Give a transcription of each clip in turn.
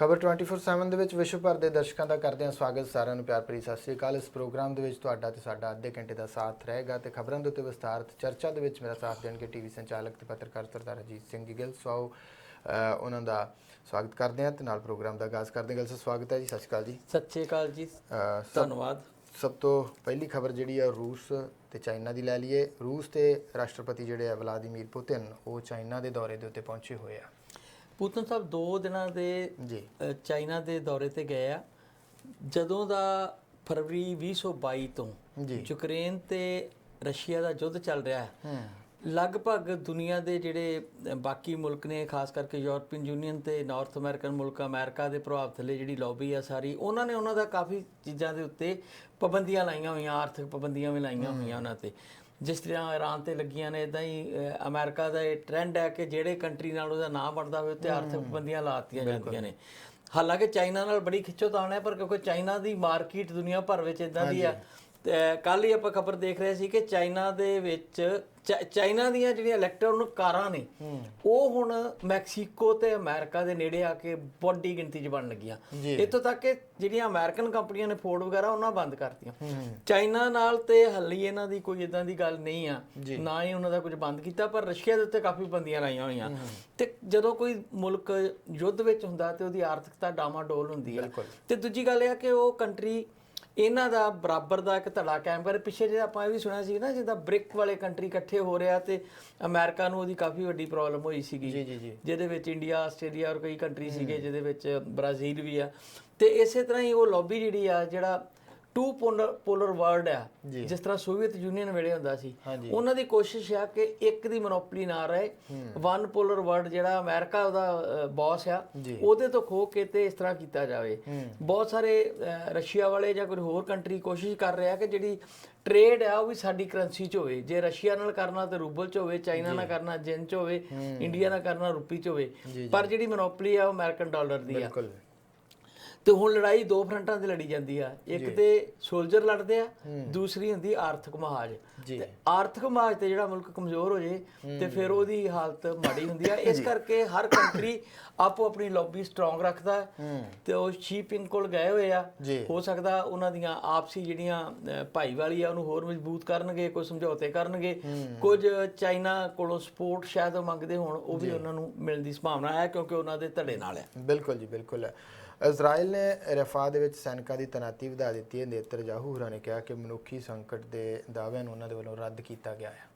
ਖਬਰ 24/7 ਦੇ ਵਿੱਚ ਵਿਸ਼ਵ ਭਰ ਦੇ ਦਰਸ਼ਕਾਂ ਦਾ ਕਰਦੇ ਹਾਂ ਸਵਾਗਤ। ਸਾਰਿਆਂ ਨੂੰ ਪਿਆਰ ਭਰੀ ਸਤਿ ਸ੍ਰੀ ਅਕਾਲ। ਇਸ ਪ੍ਰੋਗਰਾਮ ਦੇ ਵਿੱਚ ਤੁਹਾਡਾ ਤੇ ਸਾਡਾ ਅੱਧੇ ਘੰਟੇ ਦਾ ਸਾਥ ਰਹੇਗਾ ਤੇ ਖਬਰਾਂ ਦੇ ਉੱਤੇ ਵਿਸਤਾਰਤ ਚਰਚਾ ਦੇ ਵਿੱਚ ਮੇਰਾ ਸਾਥ ਦੇਣਗੇ ਟੀਵੀ ਸੰਚਾਲਕ ਤੇ ਪੱਤਰਕਾਰ ਸਰਦਾਰ ਅਜੀਤ ਸਿੰਘ ਗਿੱਲ। ਸੋ ਉਹਨਾਂ ਦਾ ਸਵਾਗਤ ਕਰਦੇ ਹਾਂ ਤੇ ਨਾਲ ਪ੍ਰੋਗਰਾਮ ਦਾ ਆਗਾਜ਼ ਕਰਦੇ ਹਾਂ। ਗੱਲ ਸਵਾਗਤ ਹੈ ਜੀ। ਸਤਿ ਸ਼੍ਰੀ ਅਕਾਲ ਜੀ। ਸਤਿ ਸ਼੍ਰੀ ਅਕਾਲ ਜੀ। ਧੰਨਵਾਦ। ਸਭ ਤੋਂ ਪਹਿਲੀ ਖਬਰ ਜਿਹੜੀ ਆ ਰੂਸ ਤੇ ਚਾਈਨਾ ਦੀ ਲੈ ਲਈਏ। ਰੂਸ ਤੇ ਰਾਸ਼ਟਰਪਤੀ ਜਿਹੜੇ ਆ ਵਲਾਦੀਮੀਰ ਪੁਤਿਨ ਉਹ ਚਾਈਨਾ ਦੇ ਦੌਰੇ ਦੇ ਉੱਤੇ ਪਹੁੰਚੇ ਹੋਏ ਆ। ਪੂਤਨ ਸਾਹਿਬ ਦੋ ਦਿਨਾਂ ਦੇ ਜੀ। ਚਾਈਨਾ ਦੇ ਦੌਰੇ ਤੇ ਗਏ ਆ। ਜਦੋਂ ਦਾ ਫਰਵਰੀ 2022 ਤੋਂ ਯੂਕਰੇਨ ਤੇ ਰਸ਼ੀਆ ਦਾ ਯੁੱਧ ਚੱਲ ਰਿਹਾ ਹੈ ਲਗਭਗ ਦੁਨੀਆ ਦੇ ਜਿਹੜੇ ਬਾਕੀ ਮੁਲਕ ਨੇ ਖਾਸ ਕਰਕੇ ਯੂਰਪੀਅਨ ਯੂਨੀਅਨ ਤੇ ਨਾਰਥ ਅਮਰੀਕਨ ਮੁਲਕ ਅਮਰੀਕਾ ਦੇ ਪ੍ਰਭਾਵ ਥੱਲੇ ਜਿਹੜੀ ਲੌਬੀ ਆ ਸਾਰੀ ਉਹਨਾਂ ਨੇ ਉਹਨਾਂ ਦਾ ਕਾਫੀ ਚੀਜ਼ਾਂ ਦੇ ਉੱਤੇ ਪਾਬੰਦੀਆਂ ਲਾਈਆਂ ਹੋਈਆਂ ਆਰਥਿਕ ਪਾਬੰਦੀਆਂ ਵੀ ਲਾਈਆਂ ਹੋਈਆਂ ਉਹਨਾਂ ਤੇ। ਜਿਸ ਤਰ੍ਹਾਂ ਇਰਾਨ ਤੇ ਲੱਗੀਆਂ ਨੇ ਇਦਾਂ ਹੀ ਅਮਰੀਕਾ ਦਾ ਇਹ ਟ੍ਰੈਂਡ ਹੈ ਕਿ ਜਿਹੜੇ ਕੰਟਰੀ ਨਾਲ ਉਹਦਾ ਨਾਮ ਬਣਦਾ ਹੋਵੇ ਉੱਤੇ ਆਰਥਿਕ ਪਾਬੰਦੀਆਂ ਲਾਤੀਆਂ ਜਾਂਦੀਆਂ ਨੇ। ਹਾਲਾਂਕਿ ਚਾਈਨਾ ਨਾਲ ਬੜੀ ਖਿੱਚੋਤਾਣ ਹੈ ਪਰ ਕਿਉਂਕਿ ਚਾਈਨਾ ਦੀ ਮਾਰਕੀਟ ਦੁਨੀਆ ਭਰ ਵਿੱਚ ਇਦਾਂ ਦੀ ਆ ਤੇ ਕੱਲ ਹੀ ਆਪਾਂ ਖਬਰ ਦੇਖ ਰਹੇ ਸੀ ਕਿ ਚਾਈਨਾ ਦੇ ਵਿੱਚ ਚਾਈਨਾ ਦੀਆਂ ਜਿਹੜੀਆਂ ਇਲੈਕਟ੍ਰੋਨਿਕ ਕਾਰਾਂ ਨੇ ਉਹ ਹੁਣ ਮੈਕਸੀਕੋ ਤੇ ਅਮਰੀਕਾ ਦੇ ਨੇੜੇ ਆ ਕੇ ਵੱਡੀ ਗਿਣਤੀ 'ਚ ਬਣ ਲੱਗੀਆਂ। ਇੱਥੋਂ ਤੱਕ ਕਿ ਜਿਹੜੀਆਂ ਅਮਰੀਕਨ ਕੰਪਨੀਆਂ ਨੇ ਫੋਰਡ ਵਗੈਰਾ ਉਹਨਾਂ ਬੰਦ ਕਰਤੀਆਂ। ਚਾਈਨਾ ਨਾਲ ਤੇ ਹੱਲੀ ਇਹਨਾਂ ਦੀ ਕੋਈ ਇਦਾਂ ਦੀ ਗੱਲ ਨਹੀਂ ਆ। ਨਾ ਹੀ ਉਹਨਾਂ ਦਾ ਕੁਝ ਬੰਦ ਕੀਤਾ ਪਰ ਰਸ਼ੀਆ ਦੇ ਉੱਤੇ ਕਾਫੀ ਬੰਦੀਆਂ ਲਾਈਆਂ ਹੋਈਆਂ। ਤੇ ਜਦੋਂ ਕੋਈ ਮੁਲਕ ਯੁੱਧ ਵਿੱਚ ਹੁੰਦਾ ਤੇ ਉਹਦੀ ਆਰਥਿਕਤਾ ਡਾਮਾਡੋਲ ਹੁੰਦੀ ਆ। ਤੇ ਦੂਜੀ ਗੱਲ ਇਹ ਆ ਕਿ ਉਹ ਕੰਟਰੀ ਇਹਨਾਂ ਦਾ ਬਰਾਬਰ ਦਾ ਇੱਕ ਧੜਾ ਕਾਇਮ ਕਰ। ਪਿੱਛੇ ਜੇ ਆਪਾਂ ਇਹ ਵੀ ਸੁਣਿਆ ਸੀ ਨਾ ਜਿੱਦਾਂ ਬ੍ਰਿਕ ਵਾਲੇ ਕੰਟਰੀ ਇਕੱਠੇ ਹੋ ਰਿਹਾ ਤੇ ਅਮਰੀਕਾ ਨੂੰ ਉਹਦੀ ਕਾਫੀ ਵੱਡੀ ਪ੍ਰੋਬਲਮ ਹੋਈ ਸੀਗੀ। ਜਿਹਦੇ ਵਿੱਚ ਇੰਡੀਆ ਆਸਟ੍ਰੇਲੀਆ ਔਰ ਕਈ ਕੰਟਰੀ ਸੀਗੇ ਜਿਹਦੇ ਵਿੱਚ ਬ੍ਰਾਜ਼ੀਲ ਵੀ ਆ। ਤੇ ਇਸੇ ਤਰ੍ਹਾਂ ਹੀ ਉਹ ਲੌਬੀ ਜਿਹੜੀ ਆ ਜਿਹੜਾ ਟੂ ਪੋਲਰ ਵਰਲਡ ਆ। ਜਿਸ ਤਰ੍ਹਾਂ ਸੋਵੀਅਤ ਯੂਨੀਅਨ ਵੇਲੇ ਹੁੰਦਾ ਸੀ। ਉਹਨਾਂ ਦੀ ਕੋਸ਼ਿਸ਼ ਆ ਕਿ ਇੱਕ ਦੀ ਮੋਨੋਪੋਲੀ ਨਾ ਰਹੇ। ਵਨ ਪੋਲਰ ਵਰਲਡ ਜਿਹੜਾ ਅਮਰੀਕਾ ਉਹਦਾ ਬੌਸ ਆ। ਉਹਦੇ ਤੋਂ ਖੋ ਕੇ ਤੇ ਇਸ ਤਰ੍ਹਾਂ ਕੀਤਾ ਜਾਵੇ। ਬਹੁਤ ਸਾਰੇ ਰਸ਼ੀਆ ਵਾਲੇ ਜਾਂ ਕੋਈ ਹੋਰ ਕੰਟਰੀ ਕੋਸ਼ਿਸ਼ ਕਰ ਰਿਹਾ ਕਿ ਜਿਹੜੀ ਟ੍ਰੇਡ ਆ ਉਹ ਵੀ ਸਾਡੀ ਕਰੰਸੀ ਚ ਹੋਵੇ। ਜੇ ਰਸ਼ੀਆ ਨਾਲ ਕਰਨਾ ਤੇ ਰੂਬਲ ਚ ਹੋਵੇ ਚਾਈਨਾ ਨਾਲ ਕਰਨਾ ਜੈਨ ਚ ਹੋਵੇ ਇੰਡੀਆ ਨਾਲ ਕਰਨਾ ਰੁਪੀ ਚ ਹੋਵੇ। ਪਰ ਜਿਹੜੀ ਮੋਨੋਪੋਲੀ ਆ ਉਹ ਅਮਰੀਕਨ ਡਾਲਰ ਦੀ ਆ। ਬਿਲਕੁਲ। ਤੇ ਹੁਣ ਲੜਾਈ ਦੋ ਫਰੰਟਾਂ ਤੇ ਲੜੀ ਜਾਂਦੀ ਆ। ਇੱਕ ਤੇ ਸੋਲਜਰ ਲੜਦੇ ਆ ਦੂਸਰੀ ਹੁੰਦੀ ਆਰਥਿਕ ਮਹਾਜ। ਤੇ ਆਰਥਿਕ ਮਹਾਜ ਤੇ ਜਿਹੜਾ ਮੁਲਕ ਕਮਜ਼ੋਰ ਹੋ ਜੇ ਤੇ ਫਿਰ ਉਹਦੀ ਹਾਲਤ ਮਾੜੀ ਹੁੰਦੀ ਆ। ਇਸ ਕਰਕੇ ਹਰ ਕੰਟਰੀ ਆਪੋ ਆਪਣੀ ਲੌਬੀ ਸਟਰੋਂਗ ਰੱਖਦਾ ਤੇ ਉਹ ਸ਼ੀਪਿੰਗ ਕੋਲ ਗਏ ਹੋਏ ਆ। ਹੋ ਸਕਦਾ ਉਹਨਾਂ ਦੀਆਂ ਆਪਸੀ ਜਿਹੜੀਆਂ ਭਾਈਵਾਲੀ ਆ ਉਹਨੂੰ ਹੋਰ ਮਜ਼ਬੂਤ ਕਰਨਗੇ ਕੋਈ ਸਮਝੌਤੇ ਕਰਨਗੇ। ਕੁਝ ਚਾਈਨਾ ਕੋਲੋਂ ਸਪੋਰਟ ਸ਼ਾਇਦ ਮੰਗਦੇ ਹੋਣ ਉਹ ਵੀ ਉਹਨਾਂ ਨੂੰ ਮਿਲਣ ਦੀ ਸੰਭਾਵਨਾ ਹੈ ਕਿਉਂਕਿ ਉਹਨਾਂ ਦੇ ਧੜੇ ਨਾਲ ਹੈ। ਬਿਲਕੁਲ ਜੀ ਬਿਲਕੁਲ ਇਜ਼ਰਾਈਲ ਨੇ ਰਫਾ ਦੇ ਵਿੱਚ ਸੈਨਿਕਾਂ ਦੀ ਤੈਨਾਤੀ ਵਧਾ ਦਿੱਤੀ ਹੈ। ਨੇਤਰਜਾਹੂ ਹੋਰਾਂ ਨੇ ਕਿਹਾ ਕਿ ਮਨੁੱਖੀ ਸੰਕਟ ਦੇ ਦਾਅਵਿਆਂ ਨੂੰ ਉਹਨਾਂ ਦੇ ਵੱਲੋਂ ਰੱਦ ਕੀਤਾ ਗਿਆ ਹੈ।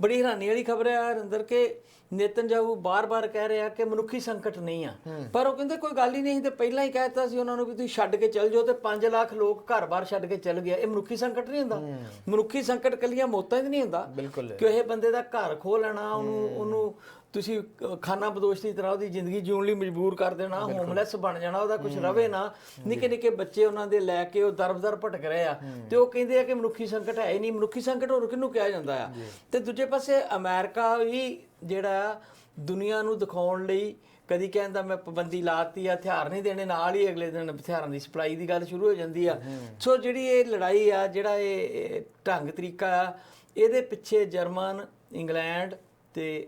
ਬੜੀ ਹੈਰਾਨੀ ਵਾਲੀ ਖਬਰ ਹੈ ਅੰਦਰ ਕਿ ਨੇਤਨਜਾਹੂ ਬਾਰ-ਬਾਰ ਕਹਿ ਰਿਹਾ ਕਿ ਮਨੁੱਖੀ ਸੰਕਟ ਨਹੀਂ ਆ। ਪਰ ਉਹ ਕਹਿੰਦੇ ਕੋਈ ਗੱਲ ਹੀ ਨਹੀਂ ਤੇ ਪਹਿਲਾਂ ਹੀ ਕਹਿਤਾ ਸੀ ਉਹਨਾਂ ਨੂੰ ਵੀ ਤੁਸੀਂ ਛੱਡ ਕੇ ਚੱਲ ਜਾਓ ਤੇ 5 ਲੱਖ ਲੋਕ ਘਰ-ਬਾਰ ਛੱਡ ਕੇ ਚੱਲ ਗਿਆ ਇਹ ਮਨੁੱਖੀ ਸੰਕਟ ਨਹੀਂ ਹੁੰਦਾ। ਮਨੁੱਖੀ ਸੰਕਟ ਕੱਲੀਆਂ ਮੌਤਾਂ ਹੀ ਨਹੀਂ ਹੁੰਦਾ। ਕਿ ਇਹ ਬੰਦੇ ਦਾ ਘਰ ਖੋ ਲੈਣਾ ਉਹਨੂੰ ਉਹਨੂੰ ਤੁਸੀਂ ਖਾਨਾ ਬਦੋਸ਼ ਦੀ ਤਰ੍ਹਾਂ ਉਹਦੀ ਜ਼ਿੰਦਗੀ ਜਿਉਣ ਲਈ ਮਜਬੂਰ ਕਰ ਦੇਣਾ ਹੋਮਲੈਸ ਬਣ ਜਾਣਾ ਉਹਦਾ ਕੁਝ ਰਵੇ ਨਾ। ਨਿੱਕੇ ਨਿੱਕੇ ਬੱਚੇ ਉਹਨਾਂ ਦੇ ਲੈ ਕੇ ਉਹ ਦਰਬਦਰ ਭਟਕ ਰਹੇ ਆ। ਤੇ ਉਹ ਕਹਿੰਦੇ ਆ ਕਿ ਮਨੁੱਖੀ ਸੰਕਟ ਹੈ ਹੀ ਨਹੀਂ। ਮਨੁੱਖੀ ਸੰਕਟ ਹੋਰ ਕਿਹਨੂੰ ਕਿਹਾ ਜਾਂਦਾ ਆ? ਤੇ ਦੂਜੇ ਪਾਸੇ ਅਮਰੀਕਾ ਵੀ ਜਿਹੜਾ ਦੁਨੀਆ ਨੂੰ ਦਿਖਾਉਣ ਲਈ ਕਦੀ ਕਹਿੰਦਾ ਮੈਂ ਪਾਬੰਦੀ ਲਾਤੀ ਆ ਹਥਿਆਰ ਨਹੀਂ ਦੇਣੇ ਨਾਲ ਹੀ ਅਗਲੇ ਦਿਨ ਹਥਿਆਰਾਂ ਦੀ ਸਪਲਾਈ ਦੀ ਗੱਲ ਸ਼ੁਰੂ ਹੋ ਜਾਂਦੀ ਆ। ਸੋ ਜਿਹੜੀ ਇਹ ਲੜਾਈ ਆ ਜਿਹੜਾ ਇਹ ਢੰਗ ਤਰੀਕਾ ਆ ਇਹਦੇ ਪਿੱਛੇ ਜਰਮਨ ਇੰਗਲੈਂਡ ਤੇ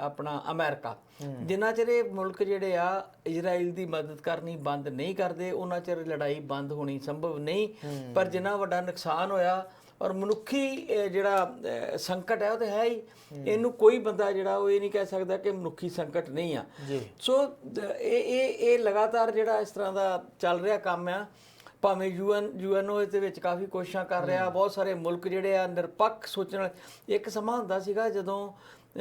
ਆਪਣਾ ਅਮਰੀਕਾ। ਜਿੰਨਾ ਚਿਰ ਇਹ ਮੁਲਕ ਜਿਹੜੇ ਆ ਇਜ਼ਰਾਈਲ ਦੀ ਮਦਦ ਕਰਨੀ ਬੰਦ ਨਹੀਂ ਕਰਦੇ ਉਹਨਾਂ ਚਿਰ ਲੜਾਈ ਬੰਦ ਹੋਣੀ ਸੰਭਵ ਨਹੀਂ। ਪਰ ਜਿੰਨਾ ਵੱਡਾ ਨੁਕਸਾਨ ਹੋਇਆ ਔਰ ਮਨੁੱਖੀ ਜਿਹੜਾ ਸੰਕਟ ਹੈ ਉਹ ਤੇ ਹੈ ਹੀ। ਇਹਨੂੰ ਕੋਈ ਬੰਦਾ ਜਿਹੜਾ ਉਹ ਇਹ ਨਹੀਂ ਕਹਿ ਸਕਦਾ ਕਿ ਮਨੁੱਖੀ ਸੰਕਟ ਨਹੀਂ ਆ। ਸੋ ਇਹ ਇਹ ਇਹ ਲਗਾਤਾਰ ਜਿਹੜਾ ਇਸ ਤਰ੍ਹਾਂ ਦਾ ਚੱਲ ਰਿਹਾ ਕੰਮ ਆ ਭਾਵੇਂ ਯੂਐਨ ਯੂਐਨਓ ਇਸ ਦੇ ਵਿੱਚ ਕਾਫੀ ਕੋਸ਼ਿਸ਼ਾਂ ਕਰ ਰਿਹਾ ਬਹੁਤ ਸਾਰੇ ਮੁਲਕ ਜਿਹੜੇ ਆ ਨਿਰਪੱਖ ਸੋਚਣ ਇੱਕ ਸਮਾਂ ਹੁੰਦਾ ਸੀਗਾ ਜਦੋਂ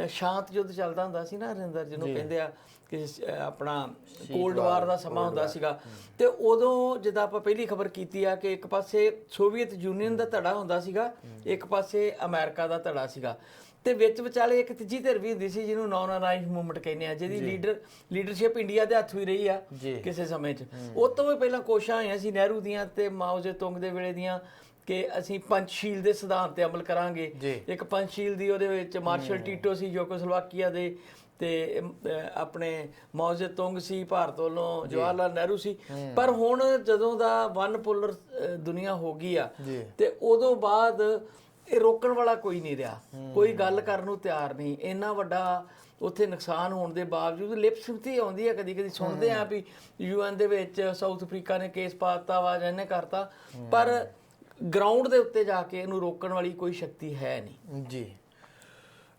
ਸ਼ਾਂਤ ਯੁੱਧ ਚੱਲਦਾ ਹੁੰਦਾ ਸੀ ਨਾ ਰਿੰਦਰ ਜਿਹਨੂੰ ਕਹਿੰਦੇ ਆ ਕਿ ਆਪਣਾ ਕੋਲਡ ਵਾਰ ਦਾ ਸਮਾਂ ਹੁੰਦਾ ਸੀਗਾ। ਤੇ ਉਦੋਂ ਜਿੱਦਾਂ ਆਪਾਂ ਪਹਿਲੀ ਖਬਰ ਕੀਤੀ ਆ ਕਿ ਇੱਕ ਪਾਸੇ ਸੋਵੀਅਤ ਯੂਨੀਅਨ ਦਾ ਧੜਾ ਹੁੰਦਾ ਸੀਗਾ ਇੱਕ ਪਾਸੇ ਅਮਰੀਕਾ ਦਾ ਧੜਾ ਸੀਗਾ। ਤੇ ਵਿੱਚ ਵਿਚਾਲੇ ਇੱਕ ਤੀਜੀ ਧਿਰ ਵੀ ਹੁੰਦੀ ਸੀ ਜਿਹਨੂੰ ਨੌਨ ਅਲਾਈਨਡ ਮੂਵਮੈਂਟ ਕਹਿੰਦੇ ਆ ਜਿਹਦੀ ਲੀਡਰ ਲੀਡਰਸ਼ਿਪ ਇੰਡੀਆ ਦੇ ਹੱਥ ਵੀ ਰਹੀ ਆ ਕਿਸੇ ਸਮੇਂ 'ਚ। ਉਹ ਤੋਂ ਵੀ ਪਹਿਲਾਂ ਕੋਸ਼ਾਂ ਆਈਆਂ ਸੀ ਨਹਿਰੂ ਦੀਆਂ ਤੇ ਮਾਓ ਜ਼ੇਤੁੰਗ ਦੇ ਵੇਲੇ ਦੀਆਂ। ਕਿ ਅਸੀਂ ਪੰਚਸ਼ੀਲ ਦੇ ਸਿਧਾਂਤ ਤੇ ਅਮਲ ਕਰਾਂਗੇ। ਇੱਕ ਪੰਚਸ਼ੀਲ ਦੀ ਉਹਦੇ ਵਿੱਚ ਮਾਰਸ਼ਲ ਟੀਟੋ ਸੀ ਯੂਗੋਸਲਾਵੀਆ ਦੇ ਤੇ ਆਪਣੇ ਮਾਓ ਜ਼ੇਤੁੰਗ ਸੀ ਭਾਰਤ ਵੱਲੋਂ ਜਵਾਹਰ ਲਾਲ ਨਹਿਰੂ ਸੀ। ਪਰ ਹੁਣ ਜਦੋਂ ਦਾ ਵਨ ਪੁਲਰ ਦੁਨੀਆ ਹੋ ਗਈ ਆ। ਤੇ ਉਦੋਂ ਬਾਅਦ ਇਹ ਰੋਕਣ ਵਾਲਾ ਕੋਈ ਨਹੀਂ ਰਿਹਾ। ਕੋਈ ਗੱਲ ਕਰਨ ਨੂੰ ਤਿਆਰ ਨਹੀਂ। ਇੰਨਾ ਵੱਡਾ ਉੱਥੇ ਨੁਕਸਾਨ ਹੋਣ ਦੇ ਬਾਵਜੂਦ ਲਿਪ ਆਉਂਦੀ ਹੈ ਕਦੀ ਕਦੀ ਸੁਣਦੇ ਆ ਵੀ ਯੂਐਨ ਦੇ ਵਿੱਚ ਸਾਊਥ ਅਫਰੀਕਾ ਨੇ ਕੇਸ ਪਾਤਾ ਵਾ ਜਾਂ ਇਹਨੇ ਕਰਤਾ। ਪਰ ਗਰਾਊਂਡ ਦੇ ਉੱਤੇ ਜਾ ਕੇ ਇਹਨੂੰ ਰੋਕਣ ਵਾਲੀ ਕੋਈ ਸ਼ਕਤੀ ਹੈ ਨਹੀਂ। ਜੀ।